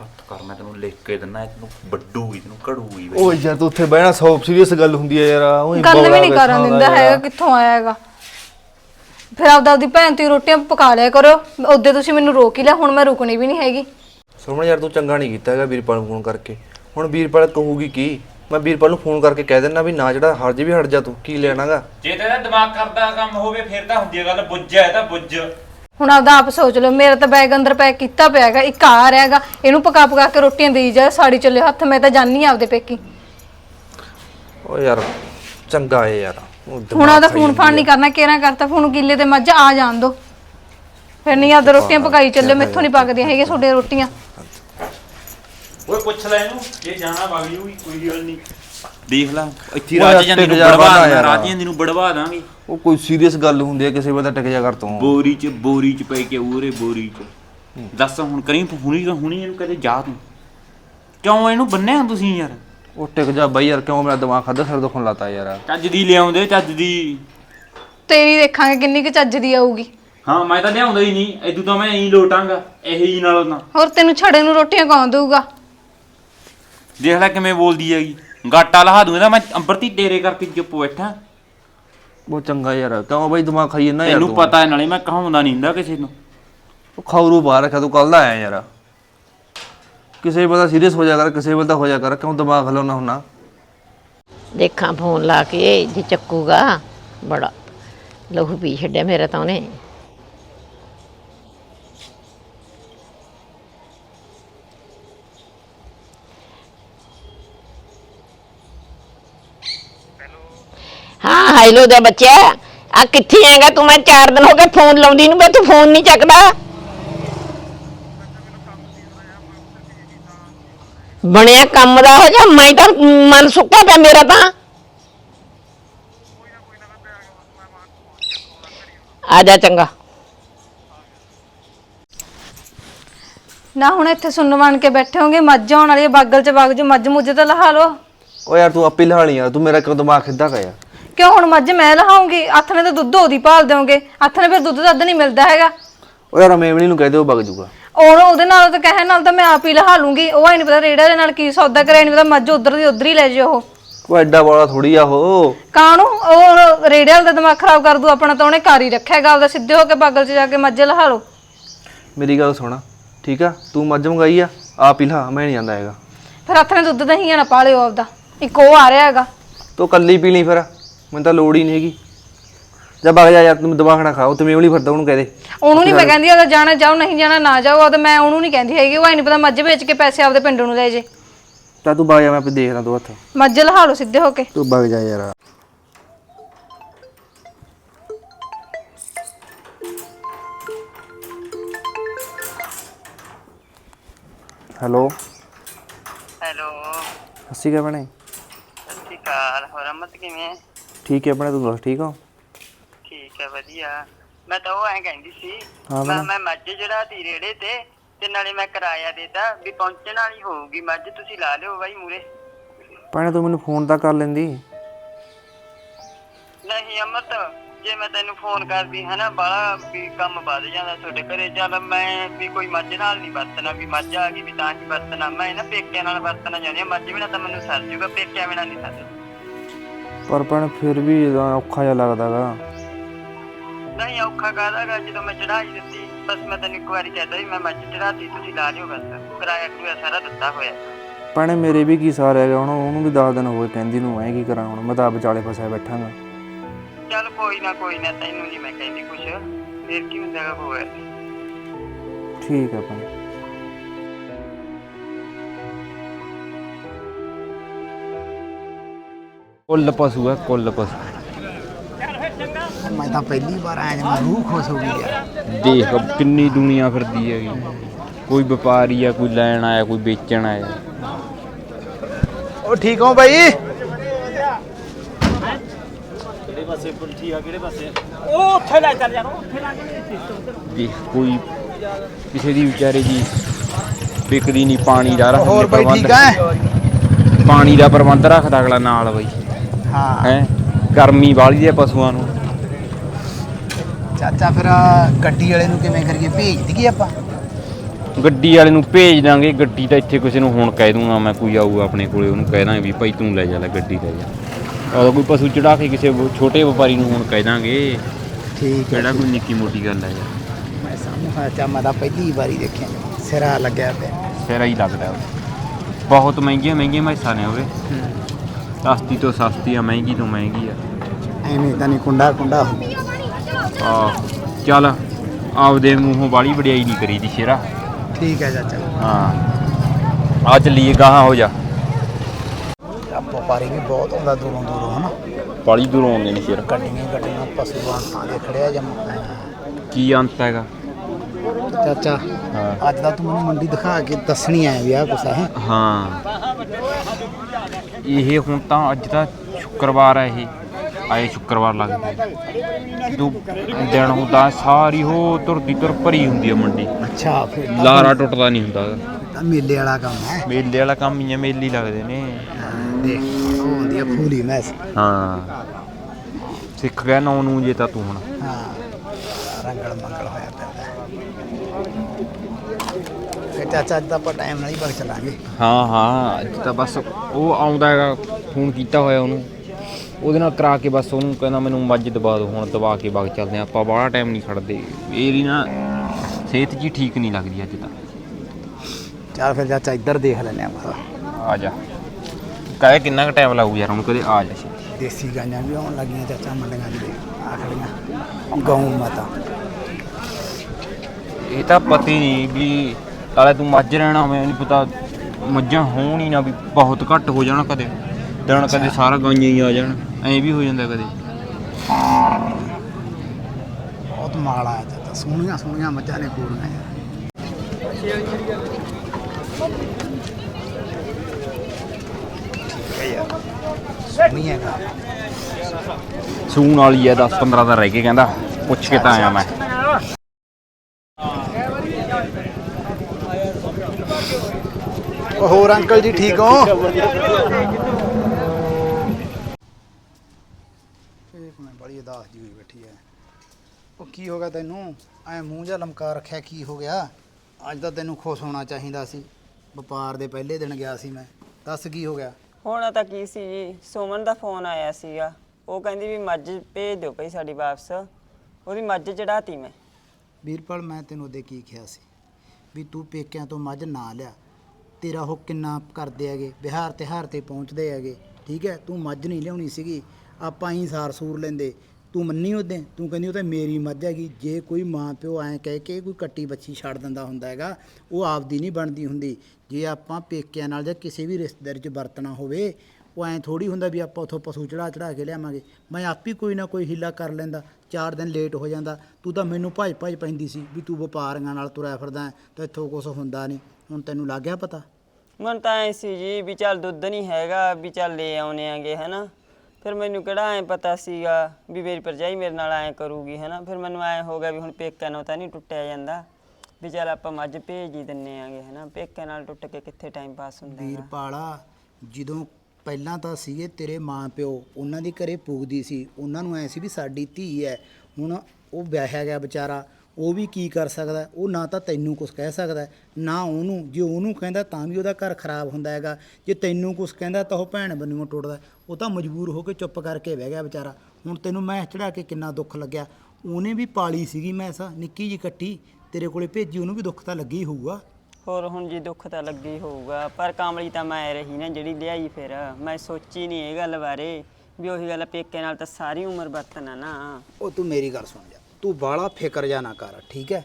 Speaker 3: ਹੱਥ ਕਰ ਮੈਂ ਤੈਨੂੰ ਲਿਖ ਕੇ ਦਿੰਨਾ ਤੈਨੂੰ ਵੱਡੂਗੀ ਤੈਨੂੰ ਘੜੂਗੀ
Speaker 4: ਓਏ ਯਾਰ ਤੂੰ ਉੱਥੇ ਬਹਿਣਾ ਸੌ ਸੀਰੀਅਸ ਗੱਲ ਹੁੰਦੀ ਹੈ ਯਾਰ ਉਹੀ
Speaker 5: ਗੱਲ ਵੀ ਨਹੀਂ ਕਰਨ ਦਿੰਦਾ। ਹੈਗਾ ਕਿੱਥੋਂ ਆਇਆ ਹੈਗਾ। ਫਿਰ ਆਪਦਾ ਆਪਦੀ ਭੈਣ ਤੀ ਰੋਟੀਆਂ ਪਕਾ ਲਿਆ ਕਰੋ। ਉਹਦੇ ਤੁਸੀਂ ਮੈਨੂੰ ਰੋਕ ਹੀ ਲਿਆ ਹੁਣ ਮੈਂ ਰੁਕਣੀ ਵੀ ਨਹੀਂ ਹੈਗੀ।
Speaker 4: ਸੁਮਨ ਯਾਰ ਤੂੰ ਚੰਗਾ ਨਹੀਂ ਕੀਤਾ ਹੈਗਾ ਵੀਰਪਾਲ ਨੂੰ ਫੋਨ ਕਰਕੇ। ਹੁਣ ਵੀਰਪਾਲ ਕਹੂਗੀ ਕੀ? ਮੈਂ ਵੀਰਪਾਲ ਨੂੰ ਫੋਨ ਕਰਕੇ ਕਹਿ ਦਿੰਦਾ ਵੀ ਨਾ ਜਿਹੜਾ ਹਟ ਜੇ ਵੀ ਹਟ ਜਾ ਤੂੰ ਕੀ ਲੈਣਾਗਾ?
Speaker 3: ਜੇ ਤੇਰਾ ਦਿਮਾਗ ਕਰਦਾ ਕੰਮ ਹੋਵੇ ਫਿਰ ਤਾਂ ਹੁੰਦੀ ਹੈ ਗੱਲ ਬੁੱਝ ਹੈ ਤਾਂ ਬੁੱਝ।
Speaker 5: ਹੁਣ ਆਪਦਾ ਆਪ ਸੋਚ ਲਓ ਮੇਰਾ ਤਾਂ ਬੈਗ ਅੰਦਰ ਪੈਕ ਕੀਤਾ ਪਿਆ ਹੈਗਾ ਇੱਕ ਆ ਰਿਹਾ ਹੈਗਾ ਇਹਨੂੰ ਪਕਾ ਪਕਾ ਕੇ ਰੋਟੀਆਂ ਦੇਈ ਜਾ ਸਾੜੀ ਚੱਲੇ ਹੱਥ ਮੈਂ ਤਾਂ ਜਾਨੀ ਆਪਦੇ ਪੇਕੀ।
Speaker 4: ਓ ਯਾਰ ਚੰਗਾ ਏ ਯਾਰ ਉਹ
Speaker 5: ਹੁਣ ਆਦਾ
Speaker 4: ਖਾਈ
Speaker 5: ਫੋਨ ਫਾਨ ਨਹੀਂ ਕਰਨਾ ਕੇਰਾ ਕਰਤਾ ਫੋਨ ਕਿੱਲੇ ਤੇ ਮੱਝ ਆ ਜਾਣ ਦੋ। ਫਿਰ ਨਹੀਂ ਆਪਦਾ ਰੋਟੀਆਂ ਪਕਾਈ ਚੱਲੇ ਮੈਥੋਂ ਨਹੀਂ ਪੱਕਦੀਆਂ ਹੈਗੀਆਂ ਤੁਹਾਡੀਆਂ ਰੋਟੀਆਂ।
Speaker 3: ਓਏ ਪੁੱਛ ਲੈ ਇਹਨੂੰ ਜੇ ਜਾਣਾ ਵਗ ਜੂਗੀ ਕੋਈ ਗੱਲ ਨਹੀਂ ਦੇਖ ਲੈ ਇੱਥੇ
Speaker 4: ਓਏ
Speaker 3: ਰਾਜ ਜਾਂਦੀ ਨੂੰ ਬੜਵਾ ਦਾਂ
Speaker 4: ਯਾਰ।
Speaker 3: ਰਾਜ ਜਾਂਦੀ ਨੂੰ ਬੜਵਾ ਦਾਂਗੇ।
Speaker 4: ਉਹ ਕੋਈ ਸੀਰੀਅਸ ਗੱਲ ਹੁੰਦੀ ਹੈ ਕਿਸੇ ਵੇਲੇ ਤਾਂ ਟਿਕ ਜਾ ਕਰ ਤੂੰ।
Speaker 3: ਬੋਰੀ ਚ ਬੋਰੀ ਚ ਪੈ ਕੇ ਉਰੇ ਬੋਰੀ ਚ। ਦੱਸ ਹੁਣ ਕਰੀ ਹੁਣੀ ਹੁਣੀ ਇਹਨੂੰ ਕਦੇ ਜਾ ਤੂੰ। ਕਿਉਂ ਇਹਨੂੰ ਬੰਨਿਆ ਤੁਸੀਂ ਯਾਰ?
Speaker 4: ਉਹ ਟਿਕ ਜਾ ਬਾਈ ਯਾਰ ਕਿਉਂ ਮੇਰਾ ਦਿਮਾਗ ਖਾਦਾ ਸਿਰ ਦੁਖਣ ਲਾਤਾ ਯਾਰ।
Speaker 3: ਚੱਜ ਦੀ ਲਿਆਉਂਦੇ ਚੱਜ ਦੀ।
Speaker 5: ਤੇਰੀ ਦੇਖਾਂਗੇ ਕਿੰਨੀ ਕੁ ਚੱਜ ਦੀ ਆਊਗੀ।
Speaker 3: ਹਾਂ ਮੈਂ ਤਾਂ ਲਿਆਉਂਦਾ ਹੀ ਨਹੀਂ ਐਦੂ ਤਾਂ ਮੈਂ ਐਂ ਲੋਟਾਂਗਾ ਇਹੀ ਨਾਲੋਂ ਤਾਂ।
Speaker 5: ਹੋਰ ਤੈਨੂੰ ਛੜੇ ਨੂੰ ਰੋਟੀਆਂ ਕੌਣ ਦਊਗਾ?
Speaker 3: ਦੇਖ ਲੈ ਕਿਵੇਂ ਬੋਲਦੀ ਹੈਗੀ। ਗਾਟਾ ਲਹਾ ਦੂੰ ਇਹਦਾ ਮੈਂ ਅੰਬਰਤੀ ਤੇਰੇ ਕਰਕੇ ਚੁੱਪ ਬੈਠਾ।
Speaker 4: ਉਹ ਚੰਗਾ ਯਾਰ ਕਿਉਂ ਬਾਈ ਦਿਮਾਗ ਖਾਈ ਜਾਂਦਾ ਯਾਰ
Speaker 3: ਤੈਨੂੰ
Speaker 4: ਤੂੰ?
Speaker 3: ਪਤਾ ਹੈ ਨਾਲੇ ਮੈਂ ਕਹਾਉਂਦਾ ਨਹੀਂ ਹੁੰਦਾ ਕਿਸੇ ਨੂੰ।
Speaker 4: ਉਹ ਖੌਰੂ ਬਾਹਰ ਰੱਖਿਆ ਤੂੰ ਕੱਲ ਦਾ ਆਇਆ ਯਾਰ। ਕਿਸੇ ਵੇਲੇ ਸੀਰੀਅਸ ਹੋ ਜਾ ਕਰ ਕਿਸੇ ਤਾਂ ਹੋ ਜਾ ਕਰ ਕਿਉਂ ਦਿਮਾਗ ਹਲਾਉਣਾ ਹੁੰਨਾ
Speaker 1: ਦੇਖਾਂ ਫੋਨ ਲਾ ਕੇ ਜੇ ਚੱਕੂਗਾ ਬੜਾ ਲਹੂ ਪੀ ਛੱਡਿਆ ਮੇਰਾ ਤਾਂ ਉਹਨੇ। ਹਾਂ ਹੈਲੋ ਦਾ ਬੱਚਾ। ਆ ਕਿੱਥੇ ਹੈਗਾ ਤੂੰ? ਮੈਂ 4 ਦਿਨ ਹੋ ਗਏ ਫੋਨ ਲਾਉਂਦੀ ਨੂੰ ਮੈਂ ਤੂੰ ਫੋਨ ਨਹੀਂ ਚੱਕਦਾ। ਬਣਿਆ ਕੰਮ ਦਾ ਹੋ ਜਾ ਮੈਂ ਤਾਂ ਮਨ ਸੁੱਕਾ ਪਿਆ ਮੇਰਾ ਤਾਂ। ਆ ਜਾ ਚੰਗਾ।
Speaker 5: ਨਾ ਹੁਣ ਇੱਥੇ ਸੁਣਨ ਬਣ ਕੇ ਬੈਠੇ ਹੋਗੇ ਮੱਝ ਆਉਣ ਵਾਲੀ ਹੈ, ਬਾਗਲ ਚ ਵਗ ਜੋ ਮੱਝ ਮੁੱਝ ਤਾਂ ਲਹਾ ਲੋ
Speaker 4: ਓ ਯਾਰ ਤੂੰ ਆਪੇ ਲਹਾ ਲਈ ਯਾਰ ਤੂੰ ਮੇਰਾ ਕਿਉਂ ਦਿਮਾਗ ਖਿੱਦਾ ਗਿਆ
Speaker 5: ਕਿਉਂ ਹੁਣ ਮੱਝ ਮੈਂ ਲਹਾਉਂਗੀ? ਨੇ ਤਾਂ ਦੁੱਧ ਉਹਦੀ ਭਾਲ ਦੇਵੋਗੇ ਨੇ ਫਿਰ ਦੁੱਧ ਦੱਧ ਨਹੀਂ ਮਿਲਦਾ ਹੈਗਾ।
Speaker 4: ਓ ਯਾਰ ਮੇਵਣੀ ਨੂੰ ਕਹਿ ਦੇ ਉਹ ਵਗ ਜੂਗਾ।
Speaker 5: ਉਹ ਉਹਦੇ ਨਾਲ ਤਾਂ ਕਹਿਣ ਨਾਲ ਤਾਂ ਮੈਂ ਆਪ ਹੀ ਲਹਾ ਲੂੰਗੀ। ਉਹ ਐ ਨਹੀਂ ਪਤਾ ਰੇੜਾ ਦੇ ਨਾਲ ਕੀ ਸੌਦਾ ਕਰਿਆ ਨਹੀਂ ਪਤਾ ਮੱਝ ਉਧਰ ਦੀ ਉਧਰ ਹੀ ਲੈ ਜਿਓ ਉਹ।
Speaker 4: ਉਹ ਐਡਾ ਬੜਾ ਥੋੜੀ ਆ ਉਹ।
Speaker 5: ਕਾਹਨੂੰ? ਉਹ ਰੇੜੇ ਵਾਲਾ ਦਾ ਦਿਮਾਗ ਖਰਾਬ ਕਰ ਦੂ ਆਪਣਾ ਤਾਂ ਉਹਨੇ ਘਰ ਹੀ ਰੱਖਿਆ ਹੈਗਾ ਉਹਦਾ ਸਿੱਧੇ ਹੋ ਕੇ ਬਾਗਲ ਚ ਜਾ ਕੇ ਮੱਝ ਲਹਾ ਲਓ।
Speaker 4: ਮੇਰੀ ਗੱਲ ਸੁਣ ਠੀਕ ਆ? ਤੂੰ ਮੱਝ ਮੰਗਾਈ ਆ ਆਪ ਹੀ ਲਾ ਮੈਂ ਨਹੀਂ ਜਾਂਦਾ ਹੈਗਾ।
Speaker 5: ਫਿਰ ਨੇ ਦੁੱਧ ਦਹੀਂ ਨਾ ਪਾ ਲਿਓ ਆਪਦਾ। ਇੱਕ ਉਹ ਆ ਰਿਹਾ ਹੈਗਾ।
Speaker 4: ਤੂੰ ਕੱਲੀ ਪੀ ਲਈ ਫਿਰ। ਮੈਨੂੰ ਤਾਂ ਲੋੜ ਹੀ ਨਹੀਂ ਹੈਗੀ। ਜਾ ਵਗ ਜਾ ਯਾਰ ਤੂੰ ਦਿਮਾਗ ਨਾ ਖਾ ਉਹ ਤੇ ਮੇਵਣੀ ਫਿਰਦਾ ਉਹਨੂੰ ਕਹਿ ਦੇ
Speaker 5: ਉਹਨੂੰ ਨਹੀਂ ਮੈਂ ਕਹਿੰਦੀ ਉਹਦਾ ਜਾਣਾ ਜਾਓ ਨਹੀਂ ਜਾਣਾ ਨਾ ਜਾਓ ਉਹਦਾ ਮੈਂ ਉਹਨੂੰ ਨਹੀਂ ਕਹਿੰਦੀ ਹੈਗੀ ਉਹ ਐ ਨਹੀਂ ਪਤਾ ਮੱਝ ਵੇਚ ਕੇ ਪੈਸੇ ਆਪਦੇ ਪਿੰਡ ਨੂੰ ਲੈ ਜੇ।
Speaker 4: ਤਾਂ ਤੂੰ ਵਗ ਜਾ ਮੈਂ ਆਪੇ ਦੇਖਦਾ ਦੋ ਹੱਥ।
Speaker 5: ਮੱਝ ਲਹਾ ਲਓ ਸਿੱਧੇ ਹੋ ਕੇ।
Speaker 4: ਤੂੰ ਵਗ ਜਾ ਯਾਰ। ਹੈਲੋ।
Speaker 7: ਹੈਲੋ।
Speaker 4: ਸੱਸੀ ਕਾ ਬਣੇ
Speaker 7: ਸਤਿ ਸ਼੍ਰੀ ਅਕਾਲ ਹੋਰ ਅਮਤ ਕਿਵੇਂ ਹੈ?
Speaker 4: ਠੀਕ ਹੈ ਆਪਣੇ ਤੂੰ ਦੱਸ ਠੀਕ ਹੋ?
Speaker 7: ਠੀਕ ਹੈ ਵਧੀਆ। ਮੈਂ ਤਾਂ ਉਹ ਐਂ ਕਹਿੰਦੀ ਸੀ
Speaker 4: ਹਾਂ
Speaker 7: ਮੈਂ ਮੈਂ ਮੱਝ ਜਿਹੜਾ ਤੀ ਰੇੜੇ ਤੇ ਤੇ ਨਾਲੇ ਮੈਂ ਕਿਰਾਇਆ ਦੇਤਾ ਵੀ ਪਹੁੰਚਣ ਵਾਲੀ ਹੋਊਗੀ ਮੱਝ ਤੁਸੀਂ ਲਾ ਲਿਓ ਬਾਈ ਮੂਰੇ
Speaker 4: ਭੈਣੇ ਤੂੰ ਮੈਨੂੰ ਫੋਨ ਤਾਂ ਕਰ ਲੈਂਦੀ।
Speaker 7: ਨਹੀਂ ਅਮਤ ਜੇ ਮੈਂ ਤੈਨੂੰ ਫੋਨ ਕਰਦੀ ਹਨਾ ਬਾਲਾ ਵੀ ਕੰਮ ਵੱਧ ਜਾਂਦਾ ਤੁਹਾਡੇ ਘਰੇ ਚੱਲ ਮੈਂ ਵੀ ਕੋਈ ਮੱਝ ਨਾਲ ਨਹੀਂ ਵਰਤਣਾ ਵੀ ਮੱਝ ਆ ਗਈ ਵੀ ਤਾਂ ਹੀ ਵਰਤਣਾ ਮੈਂ ਨਾ ਪੇਕਿਆਂ ਨਾਲ ਵਰਤਣਾ ਚਾਹੁੰਦੀ ਹਾਂ ਮੱਝ ਬਿਨਾ ਤਾਂ ਮੈਨੂੰ ਸਰ ਜੂਗਾ ਪੇਕਿਆਂ ਬਿਨਾ ਨਹੀਂ ਸਰਦਾ
Speaker 4: ਪਰ ਭੈਣ ਫਿਰ ਵੀ ਤਾਂ ਔਖਾ ਜਿਹਾ ਲੱਗਦਾਗਾ।
Speaker 7: ਨਹੀਂ ਔਖਾ ਕਾਹਦਾਗਾ? ਜਦੋਂ ਮੈਂ ਚੜਾਈ ਦਿੱਤੀ ਬਸ ਮੈਂ ਤੈਨੂੰ ਇੱਕ ਵਾਰੀ ਕਹਿਤਾ ਵੀ ਮੈਂ ਮੱਝ ਚੜਾਤੀ ਤੁਸੀਂ ਲਾ ਲਿਓ ਬਸ ਕਿਰਾਇਆ ਕਿਰਾਇਆ ਸਾਰਾ ਦਿੱਤਾ ਹੋਇਆ।
Speaker 4: ਭੈਣੇ ਮੇਰੇ ਵੀ ਕੀ ਸਾਰ ਹੈਗਾ ਹੁਣ ਉਹਨੂੰ ਵੀ 10 ਦਿਨ ਹੋ ਗਏ ਕਹਿੰਦੀ ਨੂੰ ਮੈਂ ਕੀ ਕਰਾਂ ਹੁਣ? ਮੈਂ ਤਾਂ ਵਿਚਾਲੇ ਫਸਿਆ ਬੈਠਾਂਗਾ।
Speaker 7: ਚੱਲ ਕੋਈ ਨਾ ਕੋਈ ਨਾ ਤੈਨੂੰ ਨਹੀਂ ਮੈਂ ਕਹਿੰਦੀ ਕੁਛ। ਫਿਰ ਕੀ ਹੁੰਦਾਗਾ ਹੋਇਆ
Speaker 4: ਠੀਕ ਹੈ ਭੈਣੇ। ਕੁੱਲ ਪਸ਼ੂ ਹੈ ਕੁੱਲ ਪਸ਼ੂ।
Speaker 2: ਮੈਂ ਤਾਂ ਪਹਿਲੀ ਵਾਰ ਆਇਆ ਜਮਾ ਰੂਹ ਖੁਸ਼ ਹੋ ਗਈ ਯਾਰ
Speaker 3: ਦੇਖ ਕਿੰਨੀ ਦੁਨੀਆ ਫਿਰਦੀ ਹੈਗੀ। ਕੋਈ ਵਪਾਰੀ ਆ ਕੋਈ ਲੈਣ ਆਇਆ ਕੋਈ ਵੇਚਣ ਆਇਆ।
Speaker 2: ਉਹ ਠੀਕ ਹੋ ਬਾਈ?
Speaker 3: ਦੇਖ ਕੋਈ ਕਿਸੇ ਦੀ ਵਿਚਾਰੇ ਦੀ ਵਿਕਦੀ ਨਹੀਂ ਪਾਣੀ ਦਾ ਰੱਖਦੇ
Speaker 2: ਹੋਰ ਬਾਈ ਠੀਕ ਹੈ
Speaker 3: ਪਾਣੀ ਦਾ ਪ੍ਰਬੰਧ ਰੱਖਦਾ ਅਗਲਾ ਨਾਲ ਬਈ।
Speaker 2: ਹਾਂ।
Speaker 3: ਹੈ? ਗਰਮੀ ਵਾਲੀ ਦੇ ਪਸ਼ੂਆਂ ਨੂੰ।
Speaker 2: ਚਾਚਾ ਫਿਰ ਗੱਡੀ ਵਾਲੇ ਨੂੰ ਕਿਵੇਂ ਕਰੀਏ? ਭੇਜ ਦਈਏ ਆਪਾਂ?
Speaker 3: ਗੱਡੀ ਵਾਲੇ ਨੂੰ ਭੇਜ ਦਾਂਗੇ। ਗੱਡੀ ਤਾਂ ਇੱਥੇ ਕਿਸੇ ਨੂੰ ਹੁਣ ਕਹਿ ਦੂੰਗਾ ਮੈਂ ਕੋਈ ਆਊਗਾ ਆਪਣੇ ਕੋਲੇ ਉਹਨੂੰ ਕਹਿ ਦਾਂਗੇ ਵੀ ਭਾਈ ਤੂੰ ਲੈ ਜਾ ਲੈ ਗੱਡੀ ਲੈ ਜਾ। ਉਹ ਕੋਈ ਪਸ਼ੂ ਚੜਾ ਕੇ ਕਿਸੇ ਛੋਟੇ ਵਪਾਰੀ ਨੂੰ ਹੁਣ ਕਹਿ ਦਾਂਗੇ।
Speaker 2: ਠੀਕ ਹੈ
Speaker 3: ਕਿਹੜਾ ਕੋਈ ਨਿੱਕੀ ਮੋਟੀ ਗੱਲ ਹੈ ਯਾਰ।
Speaker 2: ਮੈਂ ਸਾਹਮਣੇ ਚਾਚਾ ਮੈਂ ਤਾਂ ਪਹਿਲੀ ਵਾਰੀ ਦੇਖਿਆ। ਸਿਰਾ ਲੱਗਿਆ ਪਿਆ।
Speaker 3: ਸਿਰਾ ਹੀ ਲੱਗਦਾ। ਬਹੁਤ ਮਹਿੰਗੀਆਂ ਮਹਿੰਗੀਆਂ ਮੈਸਾਂ ਨੇ ਹੋਵੇ ਸਸਤੀ ਤੋਂ ਸਸਤੀ ਆ ਮਹਿੰਗੀ ਤੋਂ ਮਹਿੰਗੀ ਆ।
Speaker 2: ਐਵੇਂ ਤਾਂ ਨਹੀਂ ਕੁੰਡਾ ਕੁੰਡਾ ਹੋ।
Speaker 3: ਆ ਚੱਲ ਆਪਦੇ ਮੂੰਹੋਂ ਬਾਲੀ ਵਡਿਆਈ ਨਹੀਂ ਕਰੀਦੀ ਸ਼ੇਰਾ।
Speaker 2: ਠੀਕ ਹੈ ਚਾਚਾ।
Speaker 3: ਹਾਂ। ਆ ਚੱਲੀਏ ਗਾਹਾਂ ਹੋ ਜਾ।
Speaker 2: ਵਪਾਰੀ ਵੀ ਬਹੁਤ ਆਉਂਦਾ ਦੂਰੋਂ ਦੂਰੋਂ ਹਨਾ?
Speaker 3: ਬਾਲੀ ਦੂਰੋਂ ਆਉਂਦੇ ਨੇ ਸ਼ੇਰ।
Speaker 2: ਗੱਡੀਆਂ ਗੱਡੀਆਂ ਪਸ਼ੂ ਤਾਂ ਦੇ ਖੜਿਆ ਜਮਾ
Speaker 3: ਕੀ ਅੰਤ ਹੈਗਾ?
Speaker 2: ਚਾਚਾ
Speaker 3: ਹਾਂ।
Speaker 2: ਅੱਜ ਦਾ ਤੂੰ ਮੈਨੂੰ ਮੰਡੀ ਦਿਖਾ ਕੇ ਦੱਸਣੀ ਆਇਆ ਵੀ ਆ ਕੁਛ ਹੈ?
Speaker 3: ਹਾਂ। ਇਹ ਹੁਣ ਤਾਂ ਅੱਜ ਦਾ ਸ਼ੁੱਕਰਵਾਰ ਹੈ ਇਹ। ਆਏ ਸ਼ੁੱਕਰਵਾਰ ਲੱਗਦਾ ਦੋ ਦਿਨ ਹੁੰਦਾ ਸਾਰੀ ਹੋ ਤੁਰਦੀ ਤੁਰ ਭਰੀ ਹੁੰਦੀ ਹੈ ਮੰਡੀ।
Speaker 2: ਅੱਛਾ ਫਿਰ ਤਾਂ
Speaker 3: ਲਾਰਾ ਟੁੱਟਦਾ ਨਹੀਂ ਹੁੰਦਾ।
Speaker 2: ਮੇਲੇ ਵਾਲਾ ਕੰਮ ਹੈ।
Speaker 3: ਮੇਲੇ ਵਾਲਾ ਕੰਮ ਹੀ ਆ ਮੇਲੇ ਹੀ ਲੱਗਦੇ ਨੇ।
Speaker 2: ਹਾਂ, ਦੇਖ ਉਹ ਹੁੰਦੀ ਆ ਫੂਲੀ ਮੈਸ।
Speaker 3: ਹਾਂ। ਸਿੱਖ ਗਿਆ ਨੌ ਨੂੰ ਜੇ ਤਾਂ ਤੂੰ ਹੁਣ।
Speaker 2: ਹਾਂ ਰੰਗਲ ਮੰਗਲ ਹੋਇਆ ਪਿਆ ਚਾਚਾ ਅੱਜ ਤਾਂ ਆਪਾਂ ਟਾਈਮ ਨਾਲ ਹੀ ਵਗ ਚੱਲਾਂਗੇ।
Speaker 3: ਹਾਂ ਹਾਂ ਅੱਜ ਤਾਂ ਬਸ ਉਹ ਆਉਂਦਾ ਹੈਗਾ ਫੋਨ ਕੀਤਾ ਹੋਇਆ ਉਹਨੂੰ। ਉਹਦੇ ਨਾਲ ਕਰਾ ਕੇ ਬਸ ਉਹਨੂੰ ਕਹਿੰਦਾ ਮੈਨੂੰ ਮੱਝ ਦਬਾ ਦਿਓ ਹੁਣ ਦਬਾ ਕੇ ਬਾਗ ਚੱਲਦੇ ਹਾਂ। ਆਪਾਂ ਬਾਹਲਾ ਟਾਈਮ ਨਹੀਂ ਖੜਦੇ ਇਹਦੀ ਨਾ ਸਿਹਤ ਜੀ ਠੀਕ ਨਹੀਂ ਲੱਗਦੀ ਅੱਜ ਤਾਂ।
Speaker 2: ਚੱਲ ਫਿਰ ਚਾਚਾ ਇੱਧਰ ਦੇਖ ਲੈਨੇ ਆ
Speaker 3: ਆ ਜਾ। ਕਾਹੇ ਕਿੰਨਾ ਕੁ ਟਾਈਮ ਲੱਗੂ ਯਾਰ ਹੁਣ ਕਦੇ ਆ ਜਾ।
Speaker 2: ਦੇਸੀ ਗਾਈਆਂ ਵੀ ਆਉਣ ਲੱਗੀਆਂ ਚਾਚਾ ਮੰਡੀਆਂ 'ਚ ਦੇਖ ਆ ਖੜੀਆਂ ਗਊ ਮਾਤਾ।
Speaker 3: ਇਹ ਤਾਂ ਪਤਾ ਨਹੀਂ ਵੀ ਕਾਲੇ ਤੂੰ ਮੱਝ ਰਹਿਣਾ ਮੈਂ ਨਹੀਂ ਪਤਾ ਮੱਝਾਂ ਹੋਣ ਹੀ ਨਾ ਵੀ ਬਹੁਤ ਘੱਟ ਹੋ ਜਾਣ ਕਦੇ। ਦਿਨ ਕਦੇ ਸਾਰਾ ਗਾਈਆਂ ਹੀ ਆ ਜਾਣ ਐਂ ਵੀ ਹੋ ਜਾਂਦਾ ਕਦੇ।
Speaker 2: ਬਹੁਤ ਮਾਲ ਆਇਆ ਚਾਚਾ ਸੋਹਣੀਆਂ ਸੋਹਣੀਆਂ ਮੱਝਾਂ ਨੇ ਕੋੜੀਆਂ ਯਾਰ ਹੈ
Speaker 3: ਸੂਣ ਵਾਲੀ ਆ 10 15 ਦਾ ਰਹਿ ਕੇ ਕਹਿੰਦਾ ਪੁੱਛ ਕੇ ਤਾਂ ਆਇਆ ਮੈਂ।
Speaker 2: ਹੋਰ ਅੰਕਲ ਜੀ ਠੀਕ ਹੋ? ਇੱਕ ਮਿੰਟ ਬੜੀ ਉਦਾਸ ਜੀ ਹੋਈ ਬੈਠੀ ਹੈ। ਉਹ ਕੀ ਹੋ ਗਿਆ ਤੈਨੂੰ? ਐ ਮੂੰਹ ਜਿਹਾ ਲਮਕਾ ਰੱਖਿਆ ਕੀ ਹੋ ਗਿਆ? ਅੱਜ ਤਾਂ ਤੈਨੂੰ ਖੁਸ਼ ਹੋਣਾ ਚਾਹੀਦਾ ਸੀ। ਵਪਾਰ ਦੇ ਪਹਿਲੇ ਦਿਨ ਗਿਆ ਸੀ ਮੈਂ। ਦੱਸ ਕੀ ਹੋ ਗਿਆ?
Speaker 6: ਹੋਣਾ ਤਾਂ ਕੀ ਸੀ? ਜੀ ਸੁਮਨ ਦਾ ਫੋਨ ਆਇਆ ਸੀਗਾ। ਉਹ ਕਹਿੰਦੀ ਵੀ ਮੱਝ ਭੇਜ ਦਿਓ ਭਈ ਸਾਡੀ ਵਾਪਸ। ਉਹਦੀ ਮੱਝ ਚੜਾਤੀ ਮੈਂ।
Speaker 2: ਵੀਰਪਾਲ ਮੈਂ ਤੈਨੂੰ ਉਹਦੇ ਕੀ ਕਿਹਾ ਸੀ? ਵੀ ਤੂੰ ਪੇਕਿਆਂ ਤੋਂ ਮੱਝ ਨਾ ਲਿਆ। ਤੇਰਾ ਉਹ ਕਿੰਨਾ ਕਰਦੇ ਹੈਗੇ ਵਿਹਾਰ ਤਿਹਾਰ ਤੇ ਪਹੁੰਚਦੇ ਹੈਗੇ ਠੀਕ ਹੈ? ਤੂੰ ਮੱਝ ਨਹੀਂ ਲਿਆਉਣੀ ਸੀਗੀ ਆਪਾਂ ਹੀ ਸਾਰ ਸੂਰ ਲੈਂਦੇ। ਤੂੰ ਮੰਨੀ ਉਹਦੇ? ਤੂੰ ਕਹਿੰਦੀ ਉਹ ਤਾਂ ਮੇਰੀ ਮੱਝ ਹੈਗੀ ਜੇ ਕੋਈ ਮਾਂ ਪਿਓ ਐਂ ਕਹਿ ਕੇ ਕੋਈ ਕੱਟੀ ਬੱਚੀ ਛੱਡ ਦਿੰਦਾ ਹੁੰਦਾ ਹੈਗਾ ਉਹ ਆਪਦੀ ਨਹੀਂ ਬਣਦੀ ਹੁੰਦੀ। ਜੇ ਆਪਾਂ ਪੇਕਿਆਂ ਨਾਲ ਜਾਂ ਕਿਸੇ ਵੀ ਰਿਸ਼ਤੇਦਾਰੀ 'ਚ ਵਰਤਣਾ ਹੋਵੇ ਉਹ ਐਂ ਥੋੜੀ ਹੁੰਦਾ ਵੀ ਆਪਾਂ ਉਥੋਂ ਪਸ਼ੂ ਚੜਾ ਚੜਾ ਕੇ ਲਿਆਵਾਂਗੇ। ਮੈਂ ਆਪ ਹੀ ਕੋਈ ਨਾ ਕੋਈ ਹਿੱਲਾ ਕਰ ਲੈਂਦਾ ਚਾਰ ਦਿਨ ਲੇਟ ਹੋ ਜਾਂਦਾ। ਤੂੰ ਤਾਂ ਮੈਨੂੰ ਭੱਜ ਭੱਜ ਪੈਂਦੀ ਸੀ ਵੀ ਤੂੰ ਵਪਾਰੀਆਂ ਨਾਲ ਤੁਰਿਆ ਫਿਰਦਾ ਹੈ, ਤੇ ਇੱਥੋਂ ਕੁਝ ਹੁੰਦਾ ਨਹੀਂ। ਹੁਣ ਤੈਨੂੰ ਲੱਗ ਗਿਆ ਪਤਾ?
Speaker 6: ਮਨ ਤਾਂ ਐ ਸੀ ਜੀ ਵੀ ਚੱਲ ਦੁੱਧ ਨਹੀਂ ਹੈਗਾ ਵੀ ਚੱਲ ਲੈ ਆਉਨੇ ਆਂਗੇ ਹਨਾ? ਫਿਰ ਮੈਨੂੰ ਕਿਹੜਾ ਐ ਪਤਾ ਸੀਗਾ ਵੀ ਮੇਰੀ ਭਰਜਾਈ ਮੇਰੇ ਨਾਲ ਐ ਕਰੂਗੀ ਹਨਾ? ਫਿਰ ਮੈਨੂੰ ਐ ਹੋ ਗਿਆ ਵੀ ਹੁਣ ਪੇਕਿਆਂ ਨਾਲ ਤਾਂ ਨਹੀਂ ਟੁੱਟਿਆ ਜਾਂਦਾ। ਵੀ ਚੱਲ ਆਪਾਂ ਮੱਝ ਭੇਜ ਹੀ ਦਿੰਨੇ ਆਂਗੇ ਹਨਾ? ਪੇਕਿਆਂ ਨਾਲ ਟੁੱਟ ਕੇ ਕਿੱਥੇ ਟਾਈਮ ਪਾਸ ਹੁੰਦਾ ਹੈਗਾ।
Speaker 2: ਵੀਰਪਾਲਾ ਜਦੋਂ ਪਹਿਲਾਂ ਤਾਂ ਸੀਗੇ ਤੇਰੇ ਮਾਂ ਪਿਓ ਉਹਨਾਂ ਦੇ ਘਰੇ ਪੁੱਗਦੀ ਸੀ। ਉਹਨਾਂ ਨੂੰ ਐ ਸੀ ਵੀ ਸਾਡੀ ਧੀ ਹੈ ਹੁਣ ਉਹ ਵਿਆਹਿਆ ਗਿਆ ਵਿਚਾਰਾ। ਉਹ ਵੀ ਕੀ ਕਰ ਸਕਦਾ? ਉਹ ਨਾ ਤਾਂ ਤੈਨੂੰ ਕੁਝ ਕਹਿ ਸਕਦਾ। ਨਾ ਉਹਨੂੰ। ਜੇ ਉਹਨੂੰ ਕਹਿੰਦਾ ਤਾਂ ਵੀ ਉਹਦਾ ਘਰ ਖਰਾਬ ਹੁੰਦਾ ਹੈਗਾ। ਜੇ ਤੈਨੂੰ ਕੁਝ ਕਹਿੰਦਾ ਤਾਂ ਉਹ ਭੈਣ ਬੰਨੂ ਟੁੱਟਦਾ। ਉਹ ਤਾਂ ਮਜਬੂਰ ਹੋ ਕੇ ਚੁੱਪ ਕਰਕੇ ਬਹਿ ਗਿਆ ਵਿਚਾਰਾ। ਹੁਣ ਤੈਨੂੰ ਮੈਂ ਚੜਾ ਕੇ ਕਿੰਨਾ ਦੁੱਖ ਲੱਗਿਆ। ਉਹਨੇ ਵੀ ਪਾਲੀ ਸੀਗੀ ਮੈਂ ਸਾ ਨਿੱਕੀ ਜੀ ਕੱਟੀ। ਤੇਰੇ ਕੋਲੇ ਭੇਜੀ ਉਹਨੂੰ ਵੀ ਦੁੱਖ ਤਾਂ ਲੱਗੀ ਹੋਊਗਾ।
Speaker 6: ਹੋਰ ਹੁਣ ਜੀ ਦੁੱਖ ਤਾਂ ਲੱਗੇ ਹੋਊਗਾ। ਪਰ ਕਾਮਲੀ ਤਾਂ ਮੈਂ ਰਹੀ ਨਾ ਜਿਹੜੀ ਲਿਆਈ ਫਿਰ। ਮੈਂ ਸੋਚੀ ਨਹੀਂ ਇਹ ਗੱਲ ਬਾਰੇ ਵੀ ਉਹੀ ਗੱਲ ਪੇਕੇ ਨਾਲ ਤਾਂ ਸਾਰੀ ਉਮਰ ਵਰਤਣਾ ਨਾ।
Speaker 2: ਉਹ ਤੂੰ ਮੇਰੀ ਗੱਲ ਸੁਣ ਜਾ। ਤੂੰ ਬਾਹਲਾ ਫਿਕਰ ਜਾ ਨਾ ਕਰ ਠੀਕ ਹੈ?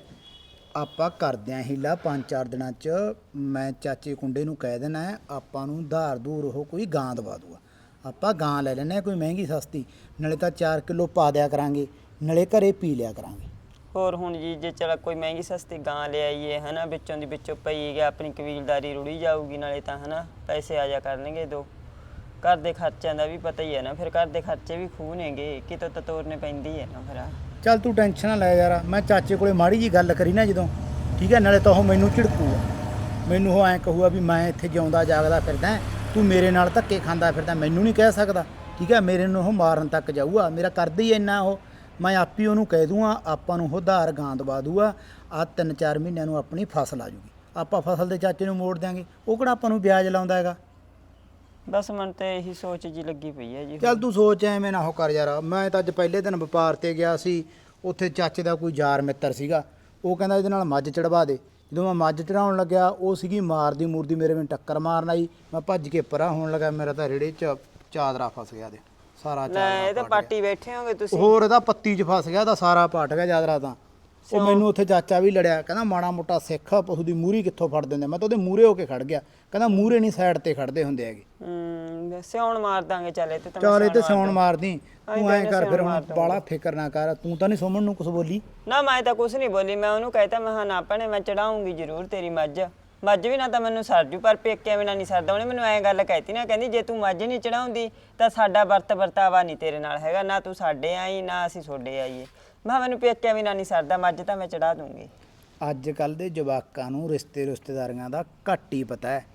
Speaker 2: ਆਪਾਂ ਕਰਦਿਆਂ ਹੀਲਾ ਪੰਜ ਚਾਰ ਦਿਨਾਂ ਚ ਮੈਂ ਚਾਚੇ ਕੁੰਡੇ ਨੂੰ ਕਹਿ ਦੇਣਾ ਹੈ, ਆਪਾਂ ਨੂੰ ਧਾਰ ਦੂਰ ਉਹ ਕੋਈ ਗਾਂ ਦਵਾ ਦੂਗਾ ਆਪਾਂ ਗਾਂ ਲੈ ਲੈਣੇ ਕੋਈ ਮਹਿੰਗੀ ਸਸਤੀ ਨਾਲੇ ਤਾਂ 4 ਕਿਲੋ ਪਾ ਦਿਆ ਕਰਾਂਗੇ ਨਾਲੇ ਘਰੇ ਪੀ ਲਿਆ ਕਰਾਂਗੇ।
Speaker 6: ਹੋਰ ਹੁਣ ਜੀ ਜੇ ਚਲ ਕੋਈ ਮਹਿੰਗੀ ਸਸਤੀ ਗਾਂ ਲੈ ਆਈਏ ਹਨਾ ਵਿੱਚੋਂ ਦੀ ਵਿੱਚੋਂ ਪਈ ਗਿਆ ਆਪਣੀ ਕਬੀਲਦਾਰੀ ਰੁੜੀ ਜਾਊਗੀ ਨਾਲੇ ਤਾਂ ਹਨਾ ਪੈਸੇ ਆ ਜਾ ਕਰਨਗੇ ਦੋ। ਘਰ ਦੇ ਖਰਚਿਆਂ ਦਾ ਵੀ ਪਤਾ ਹੀ ਹੈ ਨਾ ਫਿਰ ਘਰ ਦੇ ਖਰਚੇ ਵੀ ਖੂਹ ਨੇਗੇ ਕਿਤੋਂ ਤਾਂ ਤੋਰਨੇ ਪੈਂਦੀ ਹੈ ਨਾ ਫਿਰ।
Speaker 2: ਚੱਲ ਤੂੰ ਟੈਨਸ਼ਨ ਨਾ ਲੈ ਯਾਰ, ਮੈਂ ਚਾਚੇ ਕੋਲੇ ਮਾੜੀ ਜੀ ਗੱਲ ਕਰੀ ਨਾ ਜਦੋਂ, ਠੀਕ ਹੈ, ਨਾਲੇ ਤਾਂ ਉਹ ਮੈਨੂੰ ਝਿੜਕੂਗਾ ਮੈਨੂੰ ਉਹ ਐਂ ਕਹੂਗਾ ਵੀ ਮੈਂ ਇੱਥੇ ਜਿਉਂਦਾ ਜਾਗਦਾ ਫਿਰਦਾ, ਤੂੰ ਮੇਰੇ ਨਾਲ ਧੱਕੇ ਖਾਂਦਾ ਫਿਰਦਾ, ਮੈਨੂੰ ਨਹੀਂ ਕਹਿ ਸਕਦਾ, ਠੀਕ ਹੈ, ਮੇਰੇ ਨੂੰ ਉਹ ਮਾਰਨ ਤੱਕ ਜਾਊਗਾ, ਮੇਰਾ ਕਰਦਾ ਹੀ ਇੰਨਾ ਉਹ। ਮੈਂ ਆਪੀ ਉਹਨੂੰ ਕਹਿ ਦੂੰਗਾ, ਆਪਾਂ ਨੂੰ ਉਧਾਰ ਗਾਂ ਦਵਾ ਦੂਗਾ ਆ ਤਿੰਨ ਚਾਰ ਮਹੀਨਿਆਂ ਨੂੰ ਆਪਣੀ ਫਸਲ ਆ ਜੂਗੀ। ਆਪਾਂ ਫਸਲ ਦੇ ਚਾਚੇ ਨੂੰ ਮੋੜ ਦਿਆਂਗੇ, ਉਹ ਕਿਹੜਾ ਆਪਾਂ ਨੂੰ ਵਿਆਜ ਲਾਉਂਦਾ ਹੈਗਾ?
Speaker 6: ਬਸ ਮਨ ਤੇ ਇਹੀ ਸੋਚ ਜੀ ਲੱਗੀ ਪਈ ਹੈ ਜੀ।
Speaker 2: ਚੱਲ ਤੂੰ ਸੋਚ ਐਵੇਂ ਨਾ ਹੋ ਕਰ ਯਾਰ। ਮੈਂ ਤਾਂ ਅੱਜ ਪਹਿਲੇ ਦਿਨ ਵਪਾਰ ਤੇ ਗਿਆ ਸੀ। ਉੱਥੇ ਚਾਚੇ ਦਾ ਕੋਈ ਯਾਰ ਮਿੱਤਰ ਸੀਗਾ। ਉਹ ਕਹਿੰਦਾ ਇਹਦੇ ਨਾਲ ਮੱਝ ਚੜਵਾ ਦੇ। ਜਦੋਂ ਮੈਂ ਮੱਝ ਚੜਾਉਣ ਲੱਗਿਆ ਉਹ ਸੀਗੀ ਮਾਰਦੀ ਮੂਰਦੀ ਮੇਰੇ ਵਿੱਚ ਟੱਕਰ ਮਾਰਨ ਆਈ। ਮੈਂ ਭੱਜ ਕੇ ਪਰਾਂ ਹੋਣ ਲੱਗਾ। ਮੇਰਾ ਤਾਂ ਰੇੜੇ 'ਚ ਚਾਦਰਾ ਫਸ ਗਿਆ ਦੇ ਸਾਰਾ
Speaker 6: ਲੈ
Speaker 2: ਚਾਦਰਾ
Speaker 6: ਇਹ ਤਾਂ
Speaker 2: ਪਾਟ
Speaker 6: ਪਾਰਟੀ ਬੈਠੇ ਹੋਗੇ। ਤੁਸੀਂ।
Speaker 2: ਹੋਰ ਇਹਦਾ ਪੱਤੀ 'ਚ ਫਸ ਗਿਆ ਦਾ ਸਾਰਾ ਪਾਟ ਗਿਆ ਚਾਦਰਾ ਤਾਂ। ਉਹ ਮੈਨੂੰ ਉੱਥੇ ਚਾਚਾ ਵੀ ਲੜਿਆ ਕਹਿੰਦਾ ਮਾੜਾ ਮੋਟਾ ਸਿੱਖ ਆ, ਪਸ਼ੂ ਦੀ ਮੂਰੀ ਕਿੱਥੋਂ ਫੜ ਦਿੰਦੇ? ਮੈਂ ਤਾਂ ਉਹਦੇ ਮੂਰੇ ਹੋ ਕੇ ਖੜ ਗਿਆ। ਕਹਿੰਦਾ ਮੂਰੇ ਨਹੀਂ ਸਾਈਡ ਤੇ ਖੜਦੇ ਹੁੰਦੇ ਹੈਗੇ।
Speaker 6: ਹੂੰ ਸਿਆਉਣ ਮਾਰ ਦਾਂਗੇ ਚੱਲ ਇਹ ਤੇ ਤਾਂ ਮੈਂ
Speaker 2: ਚਾਲੇ ਤੇ
Speaker 6: ਸਿਆਉਣ
Speaker 2: ਸਿਉਣ ਮਾਰਦੀ। ਤੂੰ ਐਂ ਕਰ ਫਿਰ ਹੁਣ। ਬਾਲਾ ਫਿਕਰ ਨਾ ਕਰ ਤੂੰ ਤਾਂ ਨਹੀਂ ਸੁਮਨ ਨੂੰ ਕੁਝ ਬੋਲੀ?
Speaker 6: ਨਾ ਮੈਂ ਤਾਂ ਕੁਝ ਨਹੀਂ ਬੋਲੀ ਮੈਂ ਉਹਨੂੰ ਕਹਿਤਾ ਮੈਂ ਹਾਂ ਨਾ ਭੈਣੇ ਮੈਂ ਚੜਾਉਂਗੀ ਜ਼ਰੂਰ ਤੇਰੀ ਮੱਝ। ਮੱਝ ਵੀ ਨਾ ਤਾਂ ਮੈਨੂੰ ਸਰਜੂ ਪਰ ਪੇਕਿਆਂ ਬਿਨਾਂ ਨਹੀਂ ਸਰਦਾ ਉਹਨੇ ਮੈਨੂੰ ਐਂ ਗੱਲ ਕਹਿਤੀ ਨਾ ਕਹਿੰਦੀ ਜੇ ਤੂੰ ਮੱਝ ਨਹੀਂ ਚੜਾਉਂਦੀ ਤਾਂ ਸਾਡਾ ਵਰਤ ਵਰਤਾਵਾ ਨਹੀਂ ਤੇਰੇ ਨਾਲ ਹੈਗਾ ਨਾ ਤੂੰ ਸਾਡੇ ਆਈ ਨਾ ਅਸੀਂ ਤੁਹਾਡੇ ਆਈਏ। ਮੈਂ ਕਿਹਾ ਮੈਨੂੰ ਪੇਕਿਆਂ ਵੀ ਨਾ ਨਹੀਂ ਸਰਦਾ ਮੱਝ ਤਾਂ ਮੈਂ ਚੜਾ ਦੂੰਗੀ।
Speaker 2: ਅੱਜ ਕੱਲ ਦੇ ਜਵਾਕਾਂ ਨੂੰ ਰਿਸ਼ਤੇ ਰਿਸ਼ਤੇਦਾਰੀਆਂ ਦਾ ਘੱਟ ਹੀ ਪਤਾ ਹੈ।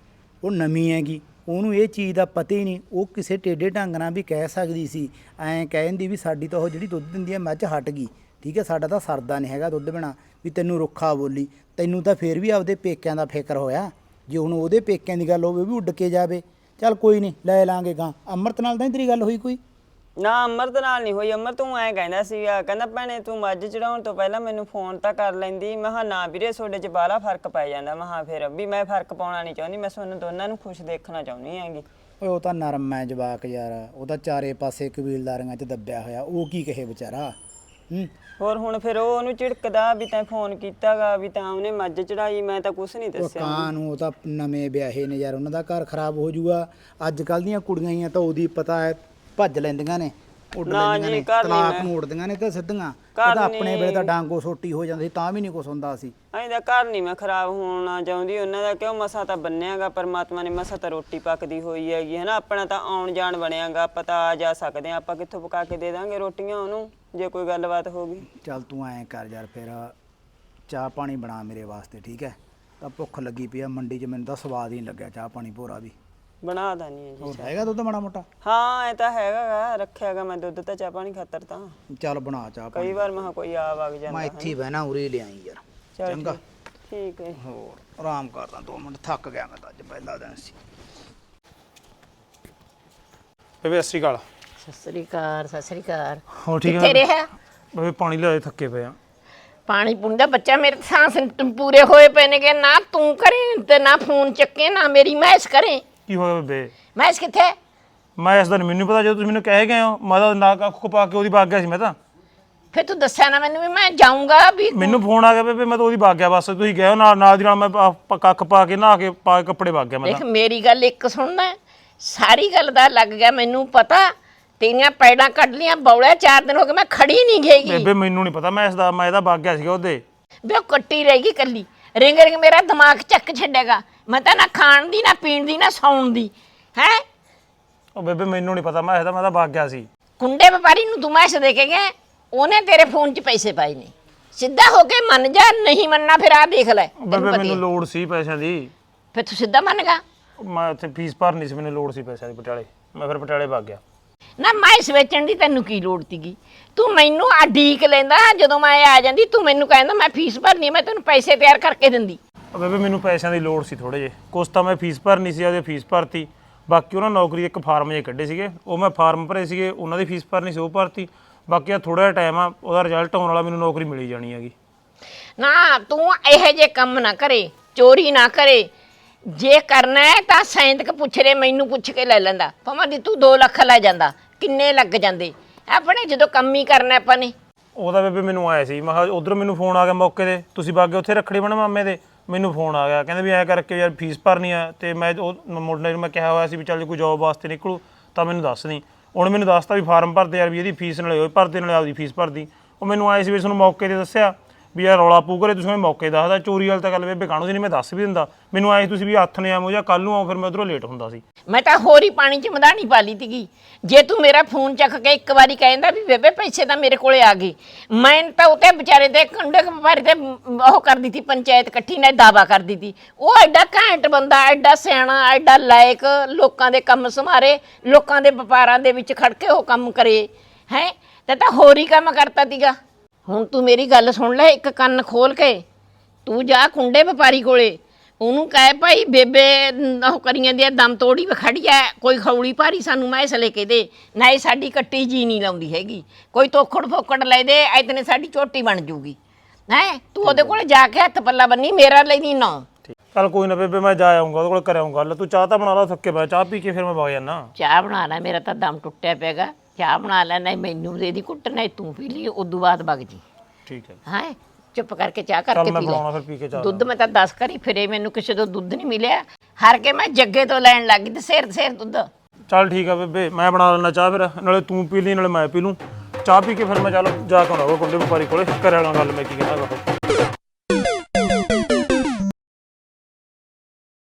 Speaker 2: ਉਹ ਨਵੀਂ ਹੈਗੀ, ਉਹਨੂੰ ਇਹ ਚੀਜ਼ ਦਾ ਪਤਾ ਹੀ ਨਹੀਂ, ਉਹ ਕਿਸੇ ਟੇਡੇ ਢੰਗ ਨਾਲ ਵੀ ਕਹਿ ਸਕਦੀ ਸੀ, ਐਂ ਕਹਿੰਦੀ ਵੀ ਸਾਡੀ ਤਾਂ ਉਹ ਜਿਹੜੀ ਦੁੱਧ ਦਿੰਦੀ ਹੈ ਮੱਝ ਹਟ ਗਈ। ਠੀਕ ਹੈ, ਸਾਡਾ ਤਾਂ ਸਰਦਾ ਨਹੀਂ ਹੈਗਾ ਦੁੱਧ ਬਿਨਾ, ਵੀ ਤੈਨੂੰ ਰੁੱਖਾ ਬੋਲੀ, ਤੈਨੂੰ ਤਾਂ ਫੇਰ ਵੀ ਆਪਦੇ ਪੇਕਿਆਂ ਦਾ ਫਿਕਰ ਹੋਇਆ। ਜੇ ਹੁਣ ਉਹਦੇ ਪੇਕਿਆਂ ਦੀ ਗੱਲ ਹੋਵੇ ਵੀ ਉੱਡ ਕੇ ਜਾਵੇ। ਚੱਲ ਕੋਈ ਨਹੀਂ, ਲੈ ਲਾਂਗੇ ਗਾਂ, ਅੰਮ੍ਰਿਤ ਨਾਲ ਤਾਂ ਨੀ ਤੇਰੀ ਗੱਲ ਹੋਈ ਕੋਈ?
Speaker 6: ਨਾ ਅਮਰਤ ਨਾਲ ਨਹੀਂ ਹੋਈ ਅਮਰ ਤੂੰ ਐਂ ਕਹਿੰਦਾ ਸੀਗਾ ਕਹਿੰਦਾ ਭੈਣੇ ਤੂੰ ਮੱਝ ਚੜਾਉਣ ਤੋਂ ਪਹਿਲਾਂ ਮੈਨੂੰ ਫੋਨ ਤਾਂ ਕਰ ਲੈਂਦੀ। ਮੈਂ ਕਿਹਾ ਨਾ ਵੀਰੇ ਤੁਹਾਡੇ 'ਚ ਬਾਹਲਾ ਫ਼ਰਕ ਪੈ ਜਾਂਦਾ। ਮੈਂ ਕਿਹਾ ਫਿਰ ਵੀ ਮੈਂ ਫ਼ਰਕ ਪਾਉਣਾ ਨਹੀਂ ਚਾਹੁੰਦੀ ਮੈਂ ਤੁਹਾਨੂੰ ਦੋਨਾਂ ਨੂੰ ਖੁਸ਼ ਦੇਖਣਾ ਚਾਹੁੰਦੀ ਹੈਗੀ।
Speaker 2: ਓਏ ਉਹ ਤਾਂ ਨਰਮ ਹੈ ਜਵਾਕ ਯਾਰ। ਉਹ ਤਾਂ ਚਾਰੇ ਪਾਸੇ ਕਬੀਲਦਾਰੀਆਂ 'ਚ ਦੱਬਿਆ ਹੋਇਆ। ਉਹ ਕੀ ਕਹੇ ਵਿਚਾਰਾ? ਹੂੰ।
Speaker 6: ਹੋਰ ਹੁਣ ਫਿਰ ਉਹ ਉਹਨੂੰ ਝਿੜਕਦਾ ਵੀ ਤੈਂ ਫੋਨ ਕੀਤਾਗਾ ਵੀ ਤਾਂ ਉਹਨੇ ਮੱਝ ਚੜਾਈ ਮੈਂ ਤਾਂ ਕੁਝ ਨਹੀਂ
Speaker 2: ਉਹ
Speaker 6: ਦੱਸਿਆ।
Speaker 2: ਕਾਂ ਨੂੰ ਉਹ ਤਾਂ ਨਵੇਂ ਵਿਆਹੇ ਨੇ ਯਾਰ। ਉਹਨਾਂ ਦਾ ਘਰ ਖਰਾਬ ਹੋ ਜਾਊਗਾ ਅੱਜ ਕੱਲ ਦੀਆਂ ਕੁੜੀਆਂ ਹੀ ਆ ਤਾਂ ਉਹਦੀ ਪਤਾ ਹੈ ਭੱਜ ਲੈਂਦੀਆਂ ਨੇ ਉੱਡ
Speaker 6: ਨਾ
Speaker 2: ਲੈਂਦੀਆਂ
Speaker 6: ਜੀ,
Speaker 2: ਨੇ
Speaker 6: ਘਰ
Speaker 2: ਤਲਾਕ
Speaker 6: ਮੈਂ-
Speaker 2: ਨੂੰ ਉੱਡਦੀਆਂ ਨੇ ਤੇ ਸਿੱਧੀਆਂ। ਇਹ ਤਾਂ ਆਪਣੇ। ਵੇਲੇ ਤਾਂ ਡਾਂਗੋ ਸੋਟੀ ਹੋ ਜਾਂਦੀ ਸੀ ਤਾਂ ਵੀ ਨਹੀਂ ਕੁਛ ਹੁੰਦਾ ਸੀ।
Speaker 6: ਐਂ ਦਾ ਘਰ ਨਹੀਂ ਮੈਂ ਖਰਾਬ ਹੋਣਾ ਚਾਹੁੰਦੀ ਉਹਨਾਂ ਦਾ ਕਿਉਂ ਮਸਾ ਤਾਂ ਬੰਨਿਆਗਾ ਪਰਮਾਤਮਾ ਨੇ ਮਸਾ ਤਾਂ ਰੋਟੀ ਪੱਕਦੀ ਹੋਈ ਹੈਗੀ ਹੈ ਨਾ ਆਪਣਾ ਤਾਂ ਆਉਣ ਜਾਣ ਬਣਿਆਗਾ ਆਪਾਂ ਤਾਂ ਆ ਜਾ ਸਕਦੇ ਹਾਂ ਆਪਾਂ ਕਿੱਥੋਂ ਪਕਾ ਕੇ ਦੇ ਦਾਂਗੇ ਰੋਟੀਆਂ ਉਹਨੂੰ ਜੇ ਕੋਈ ਗੱਲਬਾਤ ਹੋ ਗਈ।
Speaker 2: ਚੱਲ ਤੂੰ ਐਂ ਕਰ ਯਾਰ ਫਿਰ ਚਾਹ ਪਾਣੀ ਬਣਾ ਮੇਰੇ ਵਾਸਤੇ ਠੀਕ ਹੈ? ਤਾਂ ਭੁੱਖ ਲੱਗੀ ਪਈ ਆ ਮੰਡੀ 'ਚ ਮੈਨੂੰ ਤਾਂ ਸਵਾਦ ਹੀ ਨਹੀਂ ਲੱਗਿਆ ਚਾਹ ਪਾਣੀ ਭੋਰਾ ਵੀ
Speaker 6: ਬਣਾ ਦਾਨੀ ਹੈ ਜੀ
Speaker 2: ਹੋਰ ਹੈਗਾ ਦੁੱਧ ਮਾੜਾ ਮੋਟਾ?
Speaker 6: ਹਾਂ ਇਹ ਤਾਂ ਹੈਗਾਗਾ ਰੱਖਿਆਗਾ ਮੈਂ ਦੁੱਧ ਤਾਂ ਚਾਹ ਪਾਣੀ ਖਾਤਰ ਤਾਂ।
Speaker 2: ਚੱਲ ਬਣਾ ਚਾਹ ਪਾਣੀ।
Speaker 6: ਕਈ ਵਾਰ ਮੈਂ ਕਿਹਾ ਕੋਈ ਆ ਵਗ ਜਾਂਦਾ
Speaker 2: ਮੈਂ ਇੱਥੇ ਹੀ ਬਹਿਣਾ ਉਰੇ ਲਿਆਈ ਯਾਰ।
Speaker 6: ਚੱਲ
Speaker 2: ਚੰਗਾ।
Speaker 6: ਠੀਕ- ਹੈ
Speaker 2: ਹੋਰ ਆਰਾਮ ਕਰਦਾ 2 ਮਿੰਟ ਥੱਕ ਗਿਆ ਮੈਂ ਤਾਂ ਅੱਜ ਪਹਿਲਾ ਦਿਨ ਸੀ।
Speaker 8: ਬੇਬੇ ਸਤਿ ਸ਼੍ਰੀ ਅਕਾਲ।
Speaker 1: ਸਤਿ ਸ੍ਰੀ ਅਕਾਲ ਸਤਿ ਸ੍ਰੀ ਅਕਾਲ।
Speaker 8: ਹੋ ਠੀਕ
Speaker 1: ਕਿੱਥੇ
Speaker 8: ਹੈ
Speaker 1: ਰਿਹਾ?
Speaker 8: ਬੇਬੇ ਪਾਣੀ ਲਿਆਏ ਥੱਕੇ ਪਏ ਆ।
Speaker 1: ਪਾਣੀ ਪੁੰਦਾ ਬੱਚਾ ਮੇਰੇ ਸਾਹ ਸਿੰਪਟਮ ਪੂਰੇ ਹੋਏ ਪਏ ਨੇਗੇ ਨਾ ਤੂੰ ਕਰੇ ਤੇ ਨਾ ਫੋਨ ਚੱਕੇ ਨਾ ਮੇਰੀ ਮੈਸ ਕਰੇ।
Speaker 8: ਕੀ ਹੋਇਆ ਬੇਬੇ
Speaker 1: ਮੈਸ ਕਿੱਥੇ?
Speaker 8: ਮੈਂ ਇਸ ਦਾ ਨੀ ਮੈਨੂੰ ਪਤਾ ਜਦੋਂ ਤੁਸੀਂ ਮੈਨੂੰ ਕਹਿ ਗਏ ਹੋ ਮੈਂ ਤਾਂ ਨਾਕ ਅੱਖ ਪਾ ਕੇ ਉਹਦੀ ਭਾਗ ਗਿਆ ਸੀ ਮੈਂ ਤਾਂ।
Speaker 1: ਫਿਰ ਤੂੰ ਦੱਸਿਆ ਨਾ ਮੈਨੂੰ ਵੀ ਮੈਂ ਜਾਊਂਗਾ ਵੀ
Speaker 8: ਮੈਨੂੰ ਫੋਨ ਆ ਗਿਆ ਬੇਬੇ ਮੈਂ ਤਾਂ ਉਹਦੀ ਭਾਗ ਗਿਆ ਬਸ ਤੁਸੀਂ ਗਏ ਹੋ ਨਾਲ ਨਾਲ ਦੀ ਨਾਲ ਮੈਂ ਪਾ- ਕੱਖ ਪਾ ਕੇ ਨਹਾ ਕੇ ਪਾ ਕੇ ਕੱਪੜੇ ਭਾਗ ਗਿਆ ਮੈਂ
Speaker 1: ਦੇਖ
Speaker 8: ਤਾਂ
Speaker 1: ਮੇਰੀ ਗੱਲ ਇੱਕ ਸੁਣਨਾ। ਸਾਰੀ ਗੱਲ ਦਾ ਲੱਗ ਗਿਆ ਮੈਨੂੰ ਪਤਾ ਤੇਰੀਆਂ ਪੈੜਾਂ ਕੱਢ ਲੀਆਂ ਬੌਲਿਆ ਚਾਰ ਦਿਨ ਹੋ ਗਏ ਮੈਂ ਖੜੀ ਨਹੀਂ ਗਈਗੀ
Speaker 8: ਬੇਬੇ ਮੈਨੂੰ ਨਹੀਂ ਪਤਾ ਮੈਂ ਇਸ ਦਾ ਮੈਂ ਇਹਦਾ ਭਾਗ ਗਿਆ ਸੀਗਾ ਉਹਦੇ।
Speaker 1: ਵੀ ਉਹ ਕੱਟੀ ਰਹੇਗੀ ਕੱਲੀ ਰਿੰਗ ਰਿੰਗ ਮੇਰਾ ਦਿਮਾਗ ਚੱਕ ਛੱਡੇਗਾ। ਮੈਂ ਤਾਂ ਨਾ ਖਾਣ ਦੀ ਨਾ ਪੀਣ ਦੀ ਨਾ ਸੌਣ ਦੀ। ਹੈ?
Speaker 8: ਉਹ ਬੇਬੇ ਮੈਨੂੰ ਨਹੀਂ ਪਤਾ ਮੈਂ ਇਹਦਾ ਮੈਂ ਤਾਂ ਭਾਗ ਗਿਆ ਸੀ।
Speaker 1: ਕੁੰਡੇ ਵਪਾਰੀ ਨੂੰ ਤੂੰ ਮੈਸ ਦੇ ਕੇ ਗਿਆ ਉਹਨੇ ਤੇਰੇ ਫੋਨ 'ਚ ਪੈਸੇ ਪਾਏ ਨੇ। ਸਿੱਧਾ ਹੋ ਕੇ ਮੰਨ ਜਾ ਨਹੀਂ ਮੰਨਣਾ ਫਿਰ ਆ ਦੇਖ ਲੈ ਤੈਨੂੰ
Speaker 8: ਬੇਬੇ
Speaker 1: ਪਤਾ ਹੀ
Speaker 8: ਮੈਨੂੰ
Speaker 1: ਹੈ।
Speaker 8: ਲੋੜ ਸੀ ਪੈਸਿਆਂ ਦੀ।
Speaker 1: ਫਿਰ ਤੂੰ ਸਿੱਧਾ ਮੰਨਗਾ
Speaker 8: ਮੈਂ ਉੱਥੇ ਫੀਸ ਭਰਨੀ ਸੀ ਮੈਨੂੰ ਲੋੜ ਸੀ ਪੈਸਿਆਂ ਦੀ ਪਟਿਆਲੇ। ਮੈਂ ਫਿਰ ਪਟਿਆਲੇ ਭਾਗ ਗਿਆ।
Speaker 1: ਨਾ ਮੈਂ ਇਸ ਵੇਚਣ ਦੀ ਤੈਨੂੰ ਕੀ ਲੋੜ ਤੀਗੀ ਤੂੰ ਮੈਨੂੰ ਅਡੀਕ ਲੈਂਦਾ ਜਦੋਂ ਮੈਂ ਆ ਜਾਂਦੀ ਤੂੰ ਮੈਨੂੰ ਕਹਿੰਦਾ ਮੈਂ ਫੀਸ ਭਰਨੀ ਹੈ, ਮੈਂ ਤੈਨੂੰ ਪੈਸੇ ਤਿਆਰ ਕਰਕੇ ਦਿੰਦੀ।
Speaker 8: ਉਹ ਬੇਬੇ ਮੈਨੂੰ ਪੈਸਿਆਂ ਦੀ ਲੋੜ ਸੀ ਥੋੜੇ ਜੇ ਕੁਛ ਤਾਂ ਮੈਂ ਫੀਸ ਭਰਨੀ ਸੀ ਉਹਦੀ ਫੀਸ ਭਰਤੀ। ਬਾਕੀ ਉਹਨਾਂ ਨੌਕਰੀ ਦੇ ਇੱਕ ਫਾਰਮ ਜੇ ਕੱਢੇ ਸੀਗੇ। ਉਹ ਮੈਂ ਫਾਰਮ ਭਰੇ ਸੀਗੇ ਉਹਨਾਂ ਦੀ ਫੀਸ ਭਰਨੀ ਸੀ ਉਹ ਭਰਤੀ। ਬਾਕੀ ਆ ਥੋੜਾ ਜਿਹਾ ਟਾਈਮ ਆ ਉਹਦਾ ਰਿਜ਼ਲਟ ਆਉਣ ਵਾਲਾ ਮੈਨੂੰ ਨੌਕਰੀ ਮਿਲੀ ਜਾਣੀ ਹੈਗੀ।
Speaker 1: ਨਾ ਤੂੰ ਇਹੋ ਜੇ ਕੰਮ ਨਾ ਕਰੇ ਚੋਰੀ ਨਾ ਕਰੇ। ਜੇ ਕਰਨਾ ਹੈ ਤਾਂ ਸੈਂਤਕ ਪੁੱਛ ਰੇ ਮੈਨੂੰ ਪੁੱਛ ਕੇ ਲੈ ਲੈਂਦਾ। ਭਾਵੇਂ ਦੀ ਤੂੰ 2 ਲੱਖ ਲੈ ਜਾਂਦਾ, ਕਿੰਨੇ ਲੱਗ ਜਾਂਦੇ? ਆਪਣੇ ਜਦੋਂ ਕੰਮ ਹੀ ਕਰਨਾ ਆਪਾਂ ਨੇ।
Speaker 8: ਉਹਦਾ ਬੇਬੇ ਮੈਨੂੰ ਆਇਆ ਸੀ, ਮੈਂ ਕਿਹਾ ਉਧਰ ਮੈਨੂੰ ਫੋਨ ਆ ਗਿਆ ਮੌਕੇ ਤੇ। ਤੁਸੀਂ ਬਾਗੇ ਉੱਥੇ ਰੱਖੜੀ ਬਣ ਮਾਮੇ ਦੇ? ਮੈਨੂੰ ਫੋਨ ਆ ਗਿਆ। ਕਹਿੰਦੇ ਵੀ ਐਂ ਕਰਕੇ ਯਾਰ ਫੀਸ ਭਰਨੀ ਆ ਤੇ ਮੈਂ ਉਹ ਮੁੰਡੇ ਨੂੰ ਮੈਂ ਕਿਹਾ ਹੋਇਆ ਸੀ ਵੀ ਚੱਲ ਕੋਈ ਜੌਬ ਵਾਸਤੇ ਨਿਕਲੂ, ਤਾਂ ਮੈਨੂੰ ਦੱਸ ਦੀ ਉਹਨੇ ਮੈਨੂੰ ਦੱਸਤਾ ਵੀ ਫਾਰਮ ਭਰਦੇ ਯਾਰ ਵੀ ਇਹਦੀ ਫੀਸ ਨਾਲੇ ਉਹ ਭਰਦੇ, ਨਾਲੇ ਆਪਦੀ ਫੀਸ ਭਰਦੀ। ਉਹ ਮੈਨੂੰ ਆਇਆ ਸੀ ਵੀ ਤੁਹਾਨੂੰ ਮੌਕੇ ਤੇ ਦੱਸਿਆ। ਵੀ ਯਾਰ ਰੌਲਾ ਪੂ ਕਰੇ ਤੁਸੀਂ ਮੈਂ ਮੌਕੇ ਦੱਸਦਾ, ਚੋਰੀ ਵਾਲ ਤਾਂ ਗੱਲ ਬੇਬੇ ਕਾਣੂ ਸੀ, ਨਹੀਂ ਮੈਂ ਦੱਸ ਵੀ ਦਿੰਦਾ। ਮੈਨੂੰ ਆਏ ਤੁਸੀਂ ਵੀ ਹੱਥ ਨੇ ਆਵੋ ਜਾਂ ਕੱਲ ਨੂੰ ਆਓ, ਫਿਰ ਮੈਂ ਉਧਰੋਂ ਲੇਟ ਹੁੰਦਾ ਸੀ।
Speaker 1: ਮੈਂ ਤਾਂ ਹੋਰ ਹੀ ਪਾਣੀ ਚ ਮਧਾਣੀ ਪਾ ਲਈ ਤੀਗੀ ਜੇ ਤੂੰ ਮੇਰਾ ਫੋਨ ਚੱਕ ਕੇ ਇੱਕ ਵਾਰੀ ਕਹਿੰਦਾ ਵੀ ਬੇਬੇ ਪੈਸੇ ਤਾਂ ਮੇਰੇ ਕੋਲੇ ਆ ਗਏ, ਮੈਂ ਤਾਂ ਉਤੇ ਵਿਚਾਰੇ ਦੇ ਕੰਡੇ ਬਾਰੇ ਤੇ ਉਹ ਕਰ ਦਿੱਤੀ ਪੰਚਾਇਤ ਇਕੱਠੀ ਨੇ ਦਾਵਾ ਕਰਦੀ ਦਿੱਤੀ ਉਹ ਐਡਾ ਘੈਂਟ ਬੰਦਾ, ਐਡਾ ਸਿਆਣਾ, ਐਡਾ ਲਾਇਕ, ਲੋਕਾਂ ਦੇ ਕੰਮ ਸੰਭਾਰੇ ਲੋਕਾਂ ਦੇ ਵਪਾਰਾਂ ਦੇ ਵਿੱਚ ਖੜ ਕੇ ਉਹ ਕੰਮ ਕਰੇ, ਹੈ? ਤੇ ਤਾਂ ਹੋਰ ਹੀ ਕੰਮ ਕਰਤਾ ਤੀਗਾ ਹੁਣ ਤੂੰ ਮੇਰੀ ਗੱਲ ਸੁਣ ਲੈ ਇੱਕ ਕੰਨ ਖੋਲ ਕੇ। ਤੂੰ ਜਾ ਕੁੰਡੇ ਵਪਾਰੀ ਕੋਲੇ। ਉਹਨੂੰ ਕਹੇ ਭਾਈ ਬੇਬੇ ਨ- ਉਹ ਕਰੀਆਂ ਦੀ ਦਮ ਤੋੜੀ ਵਖੜੀ ਐ। ਕੋਈ ਖੌਲੀ ਭਾਰੀ ਸਾਨੂੰ ਮੈਸ ਲੈ ਕੇ ਦੇ। ਨਹੀਂ ਸਾਡੀ ਕੱਟੀ ਜੀ ਨਹੀਂ ਲਾਉਂਦੀ ਹੈਗੀ। ਕੋਈ ਤੋਖੜ ਫੋਕੜ ਲੈ ਦੇ ਇਤਨੇ ਸਾਡੀ ਝੋਟੀ ਬਣ ਜੂਗੀ। ਹੈ? ਤੂੰ ਉਹਦੇ ਕੋਲੇ ਜਾ ਕੇ ਹੱਥ ਪੱਲਾ ਬੰਨੀ ਮੇਰਾ ਲੈਣੀ ਨਾ।
Speaker 8: ਚੱਲ ਕੋਈ ਨਾ ਬੇਬੇ ਮੈਂ ਜਾ ਆਉਂਗਾ ਉਹਦੇ ਕੋਲ ਕਰ ਆਉਂਗਾ ਗੱਲ ਤੂੰ ਚਾਹ ਤਾਂ ਬਣਾ ਲਾ ਥੱਕੇ ਪਿਆ ਚਾਹ ਪੀ ਕੇ ਫਿਰ ਮੈਂ ਵਗ ਜਾਣਾ
Speaker 1: ਚਾਹ ਬਣਾ ਲੈ ਮੇਰਾ ਤਾਂ ਦਮ ਟੁੱਟਿਆ ਪਿਆਗਾ ਚਾਹ ਬਣਾ ਲੈ ਨਹੀਂ ਮੈਨੂੰ ਦੇ ਦੀ ਕੁੱਟ ਨਹੀਂ ਤੂੰ ਪੀ ਲਈ ਉਦੋਂ ਬਾਅਦ ਵਗ ਜੀ।
Speaker 8: ਠੀਕ ਹੈ।
Speaker 1: ਹੈ? ਚੁੱਪ ਕਰਕੇ ਚਾਹ
Speaker 8: ਚੱਲ
Speaker 1: ਕਰਕੇ
Speaker 8: ਮੈਂ
Speaker 1: ਪੀ
Speaker 8: ਬਣਾਉਣਾ
Speaker 1: ਲੈ
Speaker 8: ਫਿਰ ਪੀ ਕੇ ਚਾਹ
Speaker 1: ਦੁੱਧ ਮੈਂ ਤਾਂ 10 ਕਰੀ ਫਿਰੇ ਮੈਨੂੰ ਕਿਸੇ ਤੋਂ ਦੁੱਧ ਨਹੀਂ ਮਿਲਿਆ। ਹਰ ਕੇ ਮੈਂ ਜੱਗੇ ਤੋਂ ਲੈਣ ਲੱਗੀ ਤੇ ਸਿਰ ਸਿਰ ਦੁੱਧ।
Speaker 8: ਚੱਲ ਠੀਕ ਆ ਬੇਬੇ ਮੈਂ ਬਣਾ ਲੈਣਾ ਚਾਹ ਫਿਰ ਨਾਲੇ ਤੂੰ ਪੀ ਲਈ ਨਾਲੇ ਮੈਂ ਪੀ ਲੂੰ। ਚਾਹ ਪੀ ਕੇ ਫਿਰ ਮੈਂ ਚੱਲ ਜਾ ਕੇ ਆਉਣਾ ਉਹ ਕੁੰਡੇ ਵਪਾਰੀ ਕੋਲੇ ਘਰੇ ਵਾਲਾ ਗੱਲ ਮੈਂ ਕੀ ਕਹਿੰਦਾ